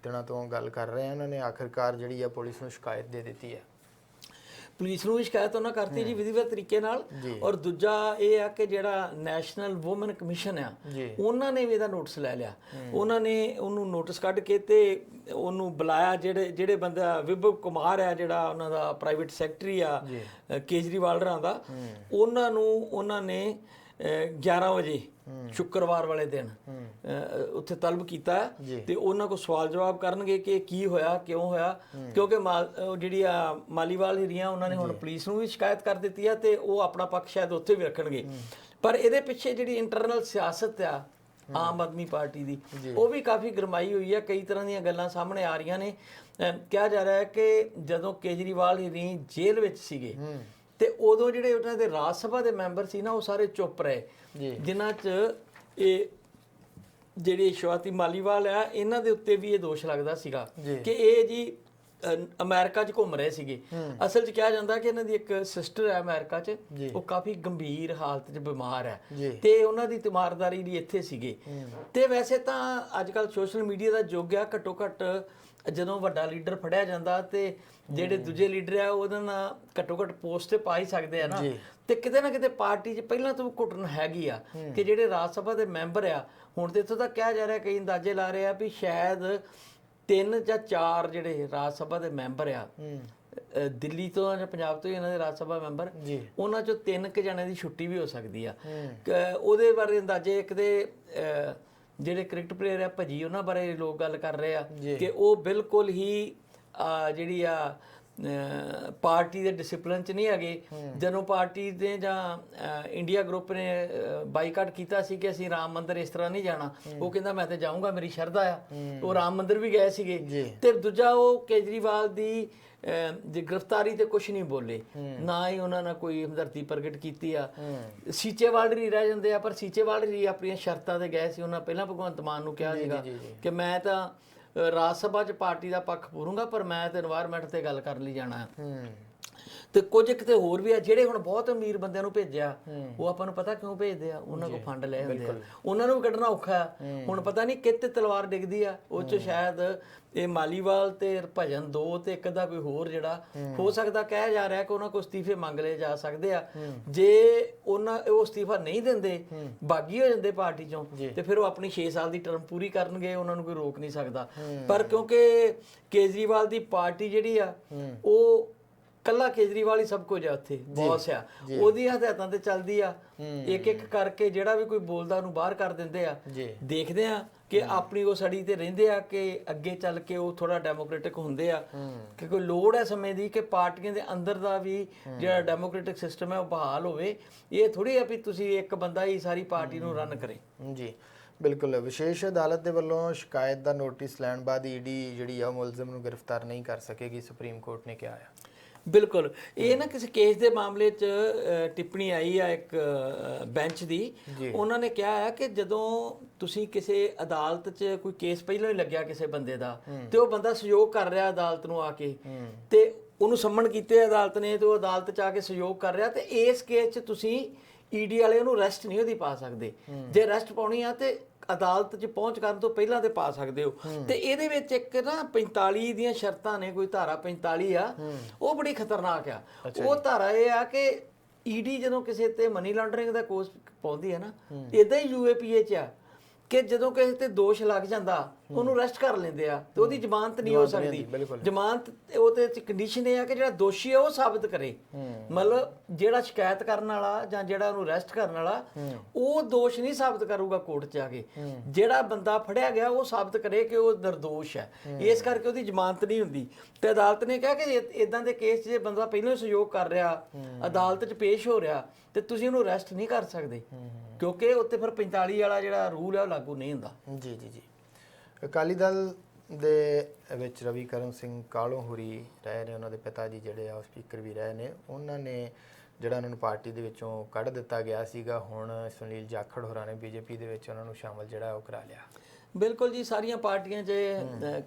ਦਿਨਾਂ ਤੋਂ ਗੱਲ ਕਰ ਰਹੇ ਹਾਂ। ਉਹਨਾਂ ਨੇ ਆਖਿਰਕਾਰ ਜਿਹੜੀ ਆ ਪੁਲਿਸ ਨੂੰ ਸ਼ਿਕਾਇਤ ਦੇ ਦਿੱਤੀ ਹੈ। ਪੁਲਿਸ ਨੂੰ ਸ਼ਿਕਾਇਤ ਉਹਨਾਂ ਕਰਤੀ ਜੀ ਵਿਧੀਵਤ ਤਰੀਕੇ ਨਾਲ। ਔਰ ਦੂਜਾ ਇਹ ਆ ਕਿ ਜਿਹੜਾ ਨੈਸ਼ਨਲ ਔਮਨ ਕਮਿਸ਼ਨ ਆ। ਉਹਨਾਂ ਨੇ ਵੀ ਇਹਦਾ ਨੋਟਿਸ ਲੈ ਲਿਆ। ਉਹਨਾਂ ਨੇ ਉਹਨੂੰ ਨੋਟਿਸ ਕੱਢ ਕੇ ਤੇ ਉਹਨੂੰ ਬੁਲਾਇਆ ਜਿਹੜੇ ਜਿਹੜੇ ਬੰਦਾ ਵਿਭਵ ਕੁਮਾਰ ਆ ਜਿਹੜਾ ਉਹਨਾਂ ਦਾ ਪ੍ਰਾਈਵੇਟ ਸੈਕਟਰੀ ਆ ਕੇਜਰੀਵਾਲ ਰਾਂ ਦਾ ਉਹਨਾਂ ਨੂੰ ਉਹਨਾਂ ਨੇ 11 ਵਜੇ ਸ਼ੁੱਕਰਵਾਰ ਵਾਲੇ ਦਿਨ ਉੱਥੇ ਤਲਬ ਕੀਤਾ ਤੇ ਉਹਨਾਂ ਕੋਲ ਸਵਾਲ ਜਵਾਬ ਕਰਨਗੇ ਕਿ ਕੀ ਹੋਇਆ ਕਿਉਂ ਹੋਇਆ? ਕਿਉਂਕਿ ਜਿਹੜੀ ਆ ਮਾਲੀਵਾਲ ਹੀਰੀਆਂ ਉਹਨਾਂ ਨੇ ਹੁਣ ਪੁਲਿਸ ਨੂੰ ਵੀ ਸ਼ਿਕਾਇਤ ਕਰ ਦਿੱਤੀ ਆ ਤੇ ਉਹ ਆਪਣਾ ਪੱਖ ਸ਼ਾਇਦ ਉੱਥੇ ਵੀ ਰੱਖਣਗੇ। ਪਰ ਇਹਦੇ ਪਿੱਛੇ ਜਿਹੜੀ ਇੰਟਰਨਲ ਸਿਆਸਤ ਆ ਆਮ ਆਦਮੀ ਪਾਰਟੀ ਦੀ ਉਹ ਵੀ ਕਾਫੀ ਗਰਮਾਈ ਹੋਈ ਆ ਕਈ ਤਰ੍ਹਾਂ ਦੀਆਂ ਗੱਲਾਂ ਸਾਹਮਣੇ ਆ ਰਹੀਆਂ ਨੇ। ਕਿਹਾ ਜਾ ਰਿਹਾ ਹੈ ਕਿ ਜਦੋਂ ਕੇਜਰੀਵਾਲ ਹੀਰੀ ਜੇਲ੍ਹ ਵਿੱਚ ਸੀਗੇ ਤੇ ਉਦੋਂ ਜਿਹੜੇ ਉਹਨਾਂ ਦੇ ਰਾਜ ਸਭਾ ਦੇ ਮੈਂਬਰ ਸੀ ਨਾ ਉਹ ਸਾਰੇ ਚੁੱਪ ਰਹੇ। ਜਿਨ੍ਹਾਂ 'ਚ ਇਹ ਜਿਹੜੀ ਸ਼ਵਾਤੀ ਮਾਲੀਵਾਲ ਆ ਇਹਨਾਂ ਦੇ ਉੱਤੇ ਵੀ ਇਹ ਦੋਸ਼ ਲੱਗਦਾ ਸੀਗਾ। ਕਿ ਇਹ ਜੀ ਅਮਰੀਕਾ 'ਚ ਘੁੰਮ ਰਹੇ ਸੀਗੇ ਅਸਲ 'ਚ ਕਿਹਾ ਜਾਂਦਾ ਕਿ ਇਹਨਾਂ ਦੀ ਇੱਕ ਸਿਸਟਰ ਹੈ ਅਮਰੀਕਾ 'ਚ। ਉਹ ਕਾਫੀ ਗੰਭੀਰ ਹਾਲਤ 'ਚ ਬਿਮਾਰ ਹੈ। ਤੇ ਉਹਨਾਂ ਦੀ ਤਿਮਾਰਦਾਰੀ ਲਈ ਇੱਥੇ ਸੀਗੇ ਤੇ ਵੈਸੇ ਤਾਂ ਅੱਜ ਕੱਲ ਸੋਸ਼ਲ ਮੀਡੀਆ ਦਾ ਯੁੱਗ ਆ ਘੱਟੋ ਘੱਟ ਜਦੋਂ ਵੱਡਾ ਲੀਡਰ ਫੜਿਆ ਜਾਂਦਾ ਤੇ ਜਿਹੜੇ ਦੂਜੇ ਲੀਡਰ ਆ ਉਹਨਾਂ ਨਾਲ ਘੱਟੋ ਘੱਟ ਪੋਸਟ ਤੇ ਪਾ ਹੀ ਸਕਦੇ ਆ ਨਾ। ਤੇ ਕਿਤੇ ਨਾ ਕਿਤੇ ਪਾਰਟੀ 'ਚ ਪਹਿਲਾਂ ਤੋਂ ਘੁੱਟਣ ਹੈਗੀ ਆ ਕਿ ਜਿਹੜੇ ਰਾਜ ਸਭਾ ਦੇ ਮੈਂਬਰ ਆ ਹੁਣ ਤੇ ਇੱਥੋਂ ਤੱਕ ਕਿਹਾ ਜਾ ਰਿਹਾ ਕਈ ਅੰਦਾਜ਼ੇ ਲਾ ਰਹੇ ਆ ਵੀ ਸ਼ਾਇਦ ਤਿੰਨ ਜਾਂ ਚਾਰ ਜਿਹੜੇ ਰਾਜ ਸਭਾ ਦੇ ਮੈਂਬਰ ਆ ਦਿੱਲੀ ਤੋਂ ਜਾਂ ਪੰਜਾਬ ਤੋਂ ਹੀ ਇਹਨਾਂ ਦੇ ਰਾਜ ਸਭਾ ਮੈਂਬਰ। ਉਹਨਾਂ ਚੋਂ ਤਿੰਨ ਕੁ ਜਣਿਆਂ ਦੀ ਛੁੱਟੀ ਵੀ ਹੋ ਸਕਦੀ ਆ। ਉਹਦੇ ਬਾਰੇ ਅੰਦਾਜ਼ੇ ਇੱਕ ਦੇ ਜਿਹੜੇ ਕ੍ਰਿਕਟ ਪਲੇਅਰ ਆ ਭਜੀ ਉਹਨਾਂ ਬਾਰੇ ਲੋਕ ਗੱਲ ਕਰ ਰਹੇ ਆ ਕਿ ਉਹ ਬਿਲਕੁਲ ਹੀ ਜਿਹੜੀ ਆ ਪਾਰਟੀ ਦੇ ਡਿਸਪਲਿਨ ਚ ਨਹੀਂ ਹੈਗੇ। ਜਦੋਂ ਪਾਰਟੀ ਦੇ ਜਾਂ ਇੰਡੀਆ ਗਰੁੱਪ ਨੇ ਬਾਈਕਾਟ ਕੀਤਾ ਸੀ ਕਿ ਅਸੀਂ ਰਾਮ ਮੰਦਿਰ ਇਸ ਤਰ੍ਹਾਂ ਨਹੀਂ ਜਾਣਾ ਉਹ ਕਹਿੰਦਾ ਮੈਂ ਤੇ ਜਾਊਂਗਾ ਮੇਰੀ ਸ਼ਰਧਾ ਆ। ਉਹ ਰਾਮ ਮੰਦਿਰ ਵੀ ਗਏ ਸੀਗੇ। ਤੇ ਦੂਜਾ ਉਹ ਕੇਜਰੀਵਾਲ ਦੀ ਜੇ ਗ੍ਰਿਫਤਾਰੀ ਤੇ ਕੁਝ ਨਹੀਂ ਬੋਲੇ ਨਾ ਹੀ ਉਹਨਾਂ ਨਾਲ ਕੋਈ ਹਮਦਰਦੀ ਪ੍ਰਗਟ ਕੀਤੀ ਆ। ਸੀਚੇਵਾਲ ਨਹੀਂ ਰਹਿ ਜਾਂਦੇ ਆ ਪਰ ਸੀਚੇਵਾਲ ਜੀ ਆਪਣੀਆਂ ਸ਼ਰਤਾਂ ਤੇ ਗਏ ਸੀ ਉਹਨਾਂ ਪਹਿਲਾਂ ਭਗਵੰਤ ਮਾਨ ਨੂੰ ਕਿਹਾ ਸੀਗਾ ਕਿ ਮੈਂ ਤਾਂ ਰਾਜ ਸਭਾ ਚ ਪਾਰਟੀ ਦਾ ਪੱਖ ਪੂਰੂੰਗਾ ਪਰ ਮੈਂ ਤੇ এনवायरमेंट ਤੇ ਗੱਲ ਕਰ ਲਈ ਜਾਣਾ ਤੇ ਕੁਝ ਕਿਤੇ ਹੋਰ ਵੀ ਆ ਜਿਹੜੇ ਹੁਣ ਬਹੁਤ ਅਮੀਰ ਬੰਦਿਆਂ ਨੂੰ ਭੇਜਿਆ ਉਹ ਆਪਾਂ ਨੂੰ ਪਤਾ ਕਿਉਂ ਭੇਜਦੇ ਆ? ਉਹਨਾਂ ਕੋਲ ਫੰਡ ਲਏ ਹੁੰਦੇ ਆ। ਉਹਨਾਂ ਨੂੰ ਕੱਢਣਾ ਔਖਾ ਆ। ਹੁਣ ਪਤਾ ਨਹੀਂ ਕਿੱਥੇ ਤਲਵਾਰ ਡਿੱਗਦੀ ਆ ਉਹ ਚ ਸ਼ਾਇਦ ਇਹ ਮਾਲੀਵਾਲ ਤੇ ਭਜਨ ਦੋ ਤੇ ਇੱਕ ਦਾ ਕੋਈ ਹੋਰ ਜਿਹੜਾ ਹੋ। ਸਕਦਾ ਕਹਿ ਜਾ ਰਿਹਾ ਕਿ ਉਹਨਾਂ ਕੋਲ ਅਸਤੀਫੇ ਮੰਗ ਲਏ ਜਾ ਸਕਦੇ ਆ। ਜੇ ਉਹਨਾਂ ਉਹ ਅਸਤੀਫਾ ਨਹੀਂ ਦਿੰਦੇ ਬਾਗੀ ਹੋ ਜਾਂਦੇ ਪਾਰਟੀ ਚੋਂ ਤੇ ਫਿਰ ਉਹ ਆਪਣੀ 6 ਸਾਲ ਦੀ ਟਰਮ ਪੂਰੀ ਕਰਨਗੇ ਉਹਨਾਂ ਨੂੰ ਕੋਈ ਰੋਕ ਨਹੀਂ ਸਕਦਾ। ਪਰ ਕਿਉਂਕਿ ਕੇਜਰੀਵਾਲ ਦੀ ਪਾਰਟੀ ਜਿਹੜੀ ਆ ਉਹ ਕੱਲਾ ਕੇਜਰੀਵਾਲ ਹੀ ਸਭ ਕੁਝ ਆ ਉੱਥੇ ਬੌਸ ਆ। ਉਹਦੀ ਹਦਾਇਤਾਂ ਤੇ ਚੱਲਦੀ ਆ। ਇੱਕ ਇੱਕ ਕਰਕੇ ਜਿਹੜਾ ਵੀ ਕੋਈ ਬੋਲਦਾ ਉਹਨੂੰ ਬਾਹਰ ਕਰ ਦਿੰਦੇ ਆ। ਦੇਖਦੇ ਆ ਕਿ ਆਪਣੀ ਉਹ ਸੜੀ ਤੇ ਰਹਿੰਦੇ ਆ ਕਿ ਅੱਗੇ ਚੱਲ ਕੇ ਉਹ ਥੋੜਾ ਡੈਮੋਕ੍ਰੈਟਿਕ ਹੁੰਦੇ ਆ। ਕਿ ਕੋਈ ਲੋੜ ਹੈ ਸਮੇਂ ਦੀ ਕਿ ਪਾਰਟੀਆਂ ਦੇ ਅੰਦਰ ਦਾ ਵੀ ਜਿਹੜਾ ਡੈਮੋਕ੍ਰੈਟਿਕ ਸਿਸਟਮ ਹੈ ਉਹ ਬਹਾਲ ਹੋਵੇ। ਇਹ ਥੋੜੀ ਆ ਵੀ ਤੁਸੀਂ ਇੱਕ ਬੰਦਾ ਹੀ ਸਾਰੀ ਪਾਰਟੀ ਨੂੰ ਰਨ ਕਰੇ। ਜੀ ਬਿਲਕੁਲ। ਵਿਸ਼ੇਸ਼ ਅਦਾਲਤ ਦੇ ਵੱਲੋਂ ਸ਼ਿਕਾਇਤ ਦਾ ਨੋਟਿਸ ਲੈਣ ਬਾਅਦ ਈਡੀ ਜਿਹੜੀ ਆ ਮੁਲਜ਼ਮ ਨੂੰ ਗ੍ਰਿਫਤਾਰ ਨਹੀਂ ਕਰ ਸਕੇਗੀ ਸੁਪਰੀਮ ਕੋਰਟ ਨੇ ਕਿਹਾ ਆ। ਬਿਲਕੁਲ। ਇਹ ਨਾ ਕਿਸੇ ਕੇਸ ਦੇ ਮਾਮਲੇ 'ਚ ਟਿੱਪਣੀ ਆਈ ਆ ਇੱਕ ਬੈਂਚ ਦੀ। ਉਹਨਾਂ ਨੇ ਕਿਹਾ ਹੈ ਕਿ ਜਦੋਂ ਤੁਸੀਂ ਕਿਸੇ ਅਦਾਲਤ 'ਚ ਕੋਈ ਕੇਸ ਪਹਿਲਾਂ ਹੀ ਲੱਗਿਆ ਕਿਸੇ ਬੰਦੇ ਦਾ ਤੇ ਉਹ ਬੰਦਾ ਸਹਿਯੋਗ ਕਰ ਰਿਹਾ ਅਦਾਲਤ ਨੂੰ ਆ ਕੇ। ਤੇ ਉਹਨੂੰ ਸੰਮਣ ਕੀਤੇ ਅਦਾਲਤ ਨੇ ਤੇ ਉਹ ਅਦਾਲਤ 'ਚ ਆ ਕੇ ਸਹਿਯੋਗ ਕਰ ਰਿਹਾ ਤੇ ਇਸ ਕੇਸ 'ਚ ਤੁਸੀਂ ਈਡੀ ਵਾਲੇ ਉਹਨੂੰ ਅਰੈਸਟ ਨਹੀਂ ਉਹਦੀ ਪਾ ਸਕਦੇ। ਜੇ ਅਰੈਸਟ ਪਾਉਣੀ ਆ ਤੇ ਅਦਾਲਤ 'ਚ ਪਹੁੰਚ ਕਰਨ ਤੋਂ ਪਹਿਲਾਂ ਤੇ ਪਾ ਸਕਦੇ ਹੋ। ਤੇ ਇਹਦੇ ਵਿੱਚ ਇੱਕ ਨਾ 45 ਦੀਆਂ ਸ਼ਰਤਾਂ ਨੇ ਕੋਈ ਧਾਰਾ 45 ਆ ਉਹ ਬੜੀ ਖਤਰਨਾਕ ਆ। ਉਹ ਧਾਰਾ ਇਹ ਆ ਕਿ ਈਡੀ ਜਦੋਂ ਕਿਸੇ ਤੇ ਮਨੀ ਲਾਂਡਰਿੰਗ ਦਾ ਕੋਸ ਪਾਉਂਦੀ ਹੈ ਨਾ ਇਦਾਂ ਹੀ ਯੂਏਪੀਏ 'ਚ ਆ। ਕਿ ਜਦੋਂ ਕਿਸੇ ਤੇ ਦੋਸ਼ ਲੱਗ ਜਾਂਦਾ ਉਹਨੂੰ ਅਰੈਸਟ ਕਰ ਲੈਂਦੇ ਆ ਤੇ ਉਹਦੀ ਜ਼ਮਾਨਤ ਨਹੀਂ ਹੋ ਸਕਦੀ। ਜ਼ਮਾਨਤ ਉਹਦੇ ਚ ਕੰਡੀਸ਼ਨ ਇਹ ਆ ਕਿ ਜਿਹੜਾ ਦੋਸ਼ੀ ਆ ਉਹ ਸਾਬਤ ਕਰੇ। ਮਤਲਬ ਜਿਹੜਾ ਸ਼ਿਕਾਇਤ ਕਰਨ ਵਾਲਾ ਜਾਂ ਜਿਹੜਾ ਉਹਨੂੰ ਅਰੈਸਟ ਕਰਨ ਵਾਲਾ ਉਹ ਦੋਸ਼ ਨਹੀਂ ਸਾਬਤ ਕਰੂਗਾ ਕੋਰਟ 'ਚ ਆ ਕੇ। ਜਿਹੜਾ ਬੰਦਾ ਫੜਿਆ ਗਿਆ ਉਹ ਸਾਬਤ ਕਰੇ ਕਿ ਉਹ ਨਿਰਦੋਸ਼ ਹੈ। ਇਸ ਕਰਕੇ ਉਹਦੀ ਜ਼ਮਾਨਤ ਨਹੀਂ ਹੁੰਦੀ। ਤੇ ਅਦਾਲਤ ਨੇ ਕਿਹਾ ਕਿ ਇਦਾਂ ਦੇ ਕੇਸ 'ਚ ਜੇ ਬੰਦਾ ਪਹਿਲਾਂ ਹੀ ਸਹਿਯੋਗ ਕਰ ਰਿਹਾ ਅਦਾਲਤ 'ਚ ਪੇਸ਼ ਹੋ ਰਿਹਾ ਤੇ ਤੁਸੀਂ ਉਹਨੂੰ ਅਰੈਸਟ ਨਹੀਂ ਕਰ ਸਕਦੇ। ਕਿਉਂਕਿ ਉੱਤੇ ਫਿਰ 45 ਵਾਲਾ ਜਿਹੜਾ ਰੂਲ ਹੈ ਉਹ ਲਾਗੂ ਨਹੀਂ ਹੁੰਦਾ। ਜੀ ਜੀ ਜੀ। ਅਕਾਲੀ ਦਲ ਦੇ ਵਿੱਚ ਰਵੀ ਕਰਮ ਸਿੰਘ ਕਾਲੋਂ ਹੁਰੀ ਰਹੇ ਨੇ ਉਹਨਾਂ ਦੇ ਪਿਤਾ ਜੀ ਜਿਹੜੇ ਆ ਉਹ ਸਪੀਕਰ ਵੀ ਰਹੇ ਨੇ। ਉਹਨਾਂ ਨੇ ਜਿਹੜਾ ਉਹਨਾਂ ਨੂੰ ਪਾਰਟੀ ਦੇ ਵਿੱਚੋਂ ਕੱਢ ਦਿੱਤਾ ਗਿਆ ਸੀਗਾ ਹੁਣ ਸੁਨੀਲ ਜਾਖੜ ਹੋਰਾਂ ਨੇ ਬੀਜੇਪੀ ਦੇ ਵਿੱਚ ਉਹਨਾਂ ਨੂੰ ਸ਼ਾਮਲ ਜਿਹੜਾ ਉਹ ਕਰਾ ਲਿਆ। ਬਿਲਕੁਲ ਜੀ ਸਾਰੀਆਂ ਪਾਰਟੀਆਂ 'ਚ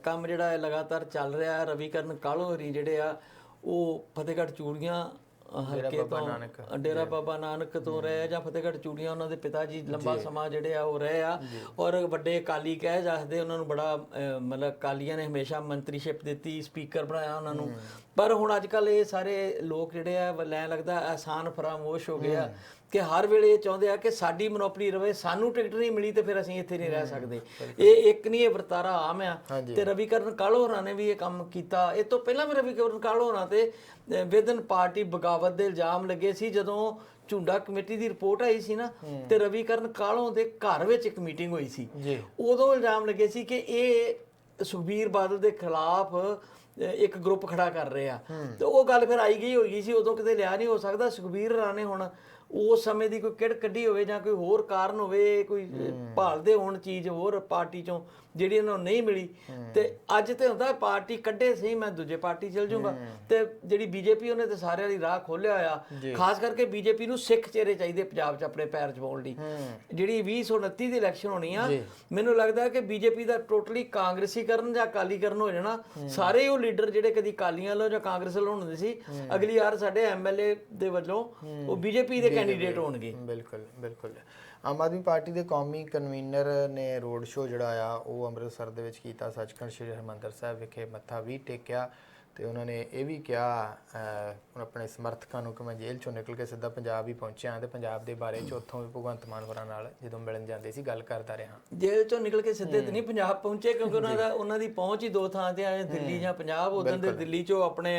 ਕੰਮ ਜਿਹੜਾ ਹੈ ਲਗਾਤਾਰ ਚੱਲ ਰਿਹਾ। ਹੈ ਰਵੀਕਰਨ ਕਾਲੋਹਰੀ ਜਿਹੜੇ ਆ ਉਹ ਫਤਿਹਗੜ੍ਹ ਚੂੜੀਆਂ ਹਲਕੇ ਤੋਂ ਡੇਰਾ ਬਾਬਾ ਨਾਨਕ ਤੋਂ ਰਹੇ ਜਾਂ ਫਤਿਹਗੜ੍ਹ ਚੂੜੀਆਂ ਉਹਨਾਂ ਦੇ ਪਿਤਾ ਜੀ ਲੰਬਾ ਸਮਾਂ ਜਿਹੜੇ ਆ ਉਹ ਰਹੇ ਆ। ਔਰ ਵੱਡੇ ਅਕਾਲੀ ਕਹਿ ਜਾਂਦੇ ਉਹਨਾਂ ਨੂੰ ਬੜਾ ਮਤਲਬ ਅਕਾਲੀਆਂ ਨੇ ਹਮੇਸ਼ਾ ਮੰਤਰੀਸ਼ਿਪ ਦਿੱਤੀ ਸਪੀਕਰ ਬਣਾਇਆ ਉਹਨਾਂ ਨੂੰ। ਪਰ ਹੁਣ ਅੱਜ ਕੱਲ ਇਹ ਸਾਰੇ ਲੋਕ ਜਿਹੜੇ ਆ ਲੈਣ ਲੱਗਦਾ ਆਸਾਨ ਫਰਾਮੋਸ਼ ਹੋ ਗਏ ਆ ਕਿ ਹਰ ਵੇਲੇ ਇਹ ਚਾਹੁੰਦੇ ਆ ਕਿ ਸਾਡੀ ਮਨੋਪਲੀ ਰਵੇ ਸਾਨੂੰ ਟਿਕਟ ਨਹੀਂ ਮਿਲੀ ਤੇ ਫਿਰ ਅਸੀਂ ਇੱਥੇ ਨਹੀਂ ਰਹਿ ਸਕਦੇ। ਇਹ ਇੱਕ ਨਹੀਂ ਇਹ ਵਰਤਾਰਾ ਆਮ ਆ। ਤੇ ਰਵੀਕਰਨ ਕਾਲੋ ਹੋਰਾਂ ਨੇ ਵੀ ਇਹ ਕੰਮ ਕੀਤਾ। ਇਹ ਤੋਂ ਪਹਿਲਾਂ ਵੀ ਰਵੀਕਰਨ ਕਾਲੋ ਹੋਰਾਂ ਤੇ ਵਿਦਨ ਪਾਰਟੀ ਬਗਾਵਤ ਦੇ ਇਲਜ਼ਾਮ ਲੱਗੇ ਸੀ। ਜਦੋਂ ਝੁੰਡਾ ਕਮੇਟੀ ਦੀ ਰਿਪੋਰਟ ਆਈ ਸੀ ਨਾ ਤੇ ਰਵੀਕਰਨ ਕਾਲੋ ਦੇ ਘਰ ਵਿੱਚ ਇੱਕ ਮੀਟਿੰਗ ਹੋਈ ਸੀ। ਉਦੋਂ ਇਲਜ਼ਾਮ ਲੱਗੇ ਸੀ ਕਿ ਇਹ ਸੁਖਬੀਰ ਬਾਦਲ ਦੇ ਖਿਲਾਫ ਇੱਕ ਗਰੁੱਪ ਖੜਾ ਕਰ ਰਹੇ ਆ। ਤੇ ਉਹ ਗੱਲ ਫਿਰ ਆਈ ਗਈ ਹੋਈ ਸੀ ਉਦੋਂ ਕਿਤੇ ਲਿਆ ਨਹੀਂ ਹੋ ਸਕਦਾ। ਸੁਖਬੀਰ ਰਾਣੇ ਹੁਣ ਉਸ ਸਮੇਂ ਦੀ ਕੋਈ ਕਿਹੜ ਕੱਢੀ ਹੋਵੇ ਜਾਂ ਕੋਈ ਹੋਰ ਕਾਰਨ ਹੋਵੇ ਕੋਈ ਭਾਲਦੇ ਹੋਣ ਚੀਜ਼ ਹੋਰ ਪਾਰਟੀ ਚੋਂ ਜਿਹੜੀ ਇਹਨਾਂ ਨੂੰ ਨਹੀਂ ਮਿਲੀ ਤੇ ਅੱਜ ਤੇ ਹੁੰਦਾ ਪਾਰਟੀ ਕੱਢੇ ਸਹੀ ਮੈਂ ਦੂਜੇ ਪਾਰਟੀ ਚਲ ਜਾਊਂਗਾ। ਤੇ ਜਿਹੜੀ ਬੀਜੇਪੀ ਉਹਨੇ ਤੇ ਸਾਰਿਆਂ ਲਈ ਰਾਹ ਖੋਲਿਆ ਹੋਇਆ। ਖਾਸ ਕਰਕੇ ਬੀਜੇਪੀ ਨੂੰ ਸਿੱਖ ਚਿਹਰੇ ਚਾਹੀਦੇ ਪੰਜਾਬ 'ਚ ਆਪਣੇ ਪੈਰ ਜਮਾਉਣ ਲਈ। ਜਿਹੜੀ 2029 ਦੀ ਇਲੈਕਸ਼ਨ ਹੋਣੀ ਆ ਮੈਨੂੰ ਲੱਗਦਾ ਕਿ ਬੀਜੇਪੀ ਦਾ ਟੋਟਲੀ ਕਾਂਗਰਸੀਕਰਨ ਜਾਂ ਅਕਾਲੀਕਰਨ ਹੋ ਜਾਣਾ। ਸਾਰੇ ਉਹ ਲੀਡਰ ਜਿਹੜੇ ਕਦੀ ਕਾਲੀਆਂ ਵੱਲੋਂ ਜਾਂ ਕਾਂਗਰਸ ਵੱਲੋਂ ਹੁੰਦੇ ਸੀ ਅਗਲੀ ਵਾਰ ਸਾਡੇ ਐਮਐਲਏ ਦੇ ਵੱਲੋਂ ਉਹ ਬੀਜੇਪੀ ਦੇ ਕੈਂਡੀਡੇਟ ਹੋਣਗੇ। ਬਿਲਕੁਲ ਬਿਲਕੁਲ। ਆਮ ਆਦਮੀ ਪਾਰਟੀ ਦੇ ਕੌਮੀ ਕਨਵੀਨਰ ਨੇ ਰੋਡ ਸ਼ੋਅ ਜਿਹੜਾ ਆ ਉਹ ਅੰਮ੍ਰਿਤਸਰ ਦੇ ਵਿੱਚ ਕੀਤਾ ਸੱਚਖੰਡ ਸ੍ਰੀ ਹਰਿਮੰਦਰ ਸਾਹਿਬ ਵਿਖੇ ਮੱਥਾ ਵੀ ਟੇਕਿਆ। ਤੇ ਉਹਨਾਂ ਨੇ ਇਹ ਵੀ ਕਿਹਾ ਆਪਣੇ ਸਮਰਥਕਾਂ ਨੂੰ ਕਿ ਮੈਂ ਜੇਲ੍ਹ ਚੋਂ ਨਿਕਲ ਕੇ ਸਿੱਧਾ ਪੰਜਾਬ ਹੀ ਪਹੁੰਚਿਆ ਤੇ ਪੰਜਾਬ ਦੇ ਬਾਰੇ ਚ ਉੱਥੋਂ ਵੀ ਭਗਵੰਤ ਮਾਨ ਹੋਰਾਂ ਨਾਲ ਜਦੋਂ ਮਿਲਣ ਜਾਂਦੇ ਸੀ ਗੱਲ ਕਰਦਾ ਰਿਹਾ। ਜੇਲ੍ਹ ਚੋਂ ਨਿਕਲ ਕੇ ਸਿੱਧੇ ਤੇ ਨਹੀਂ ਪੰਜਾਬ ਪਹੁੰਚੇ ਕਿਉਂਕਿ ਉਹਨਾਂ ਦਾ ਉਹਨਾਂ ਦੀ ਪਹੁੰਚ ਹੀ ਦੋ ਥਾਂ ਤੇ ਆਏ ਦਿੱਲੀ ਜਾਂ ਪੰਜਾਬ ਉਦੋਂ ਦੇ ਦਿੱਲੀ ਚੋਂ ਆਪਣੇ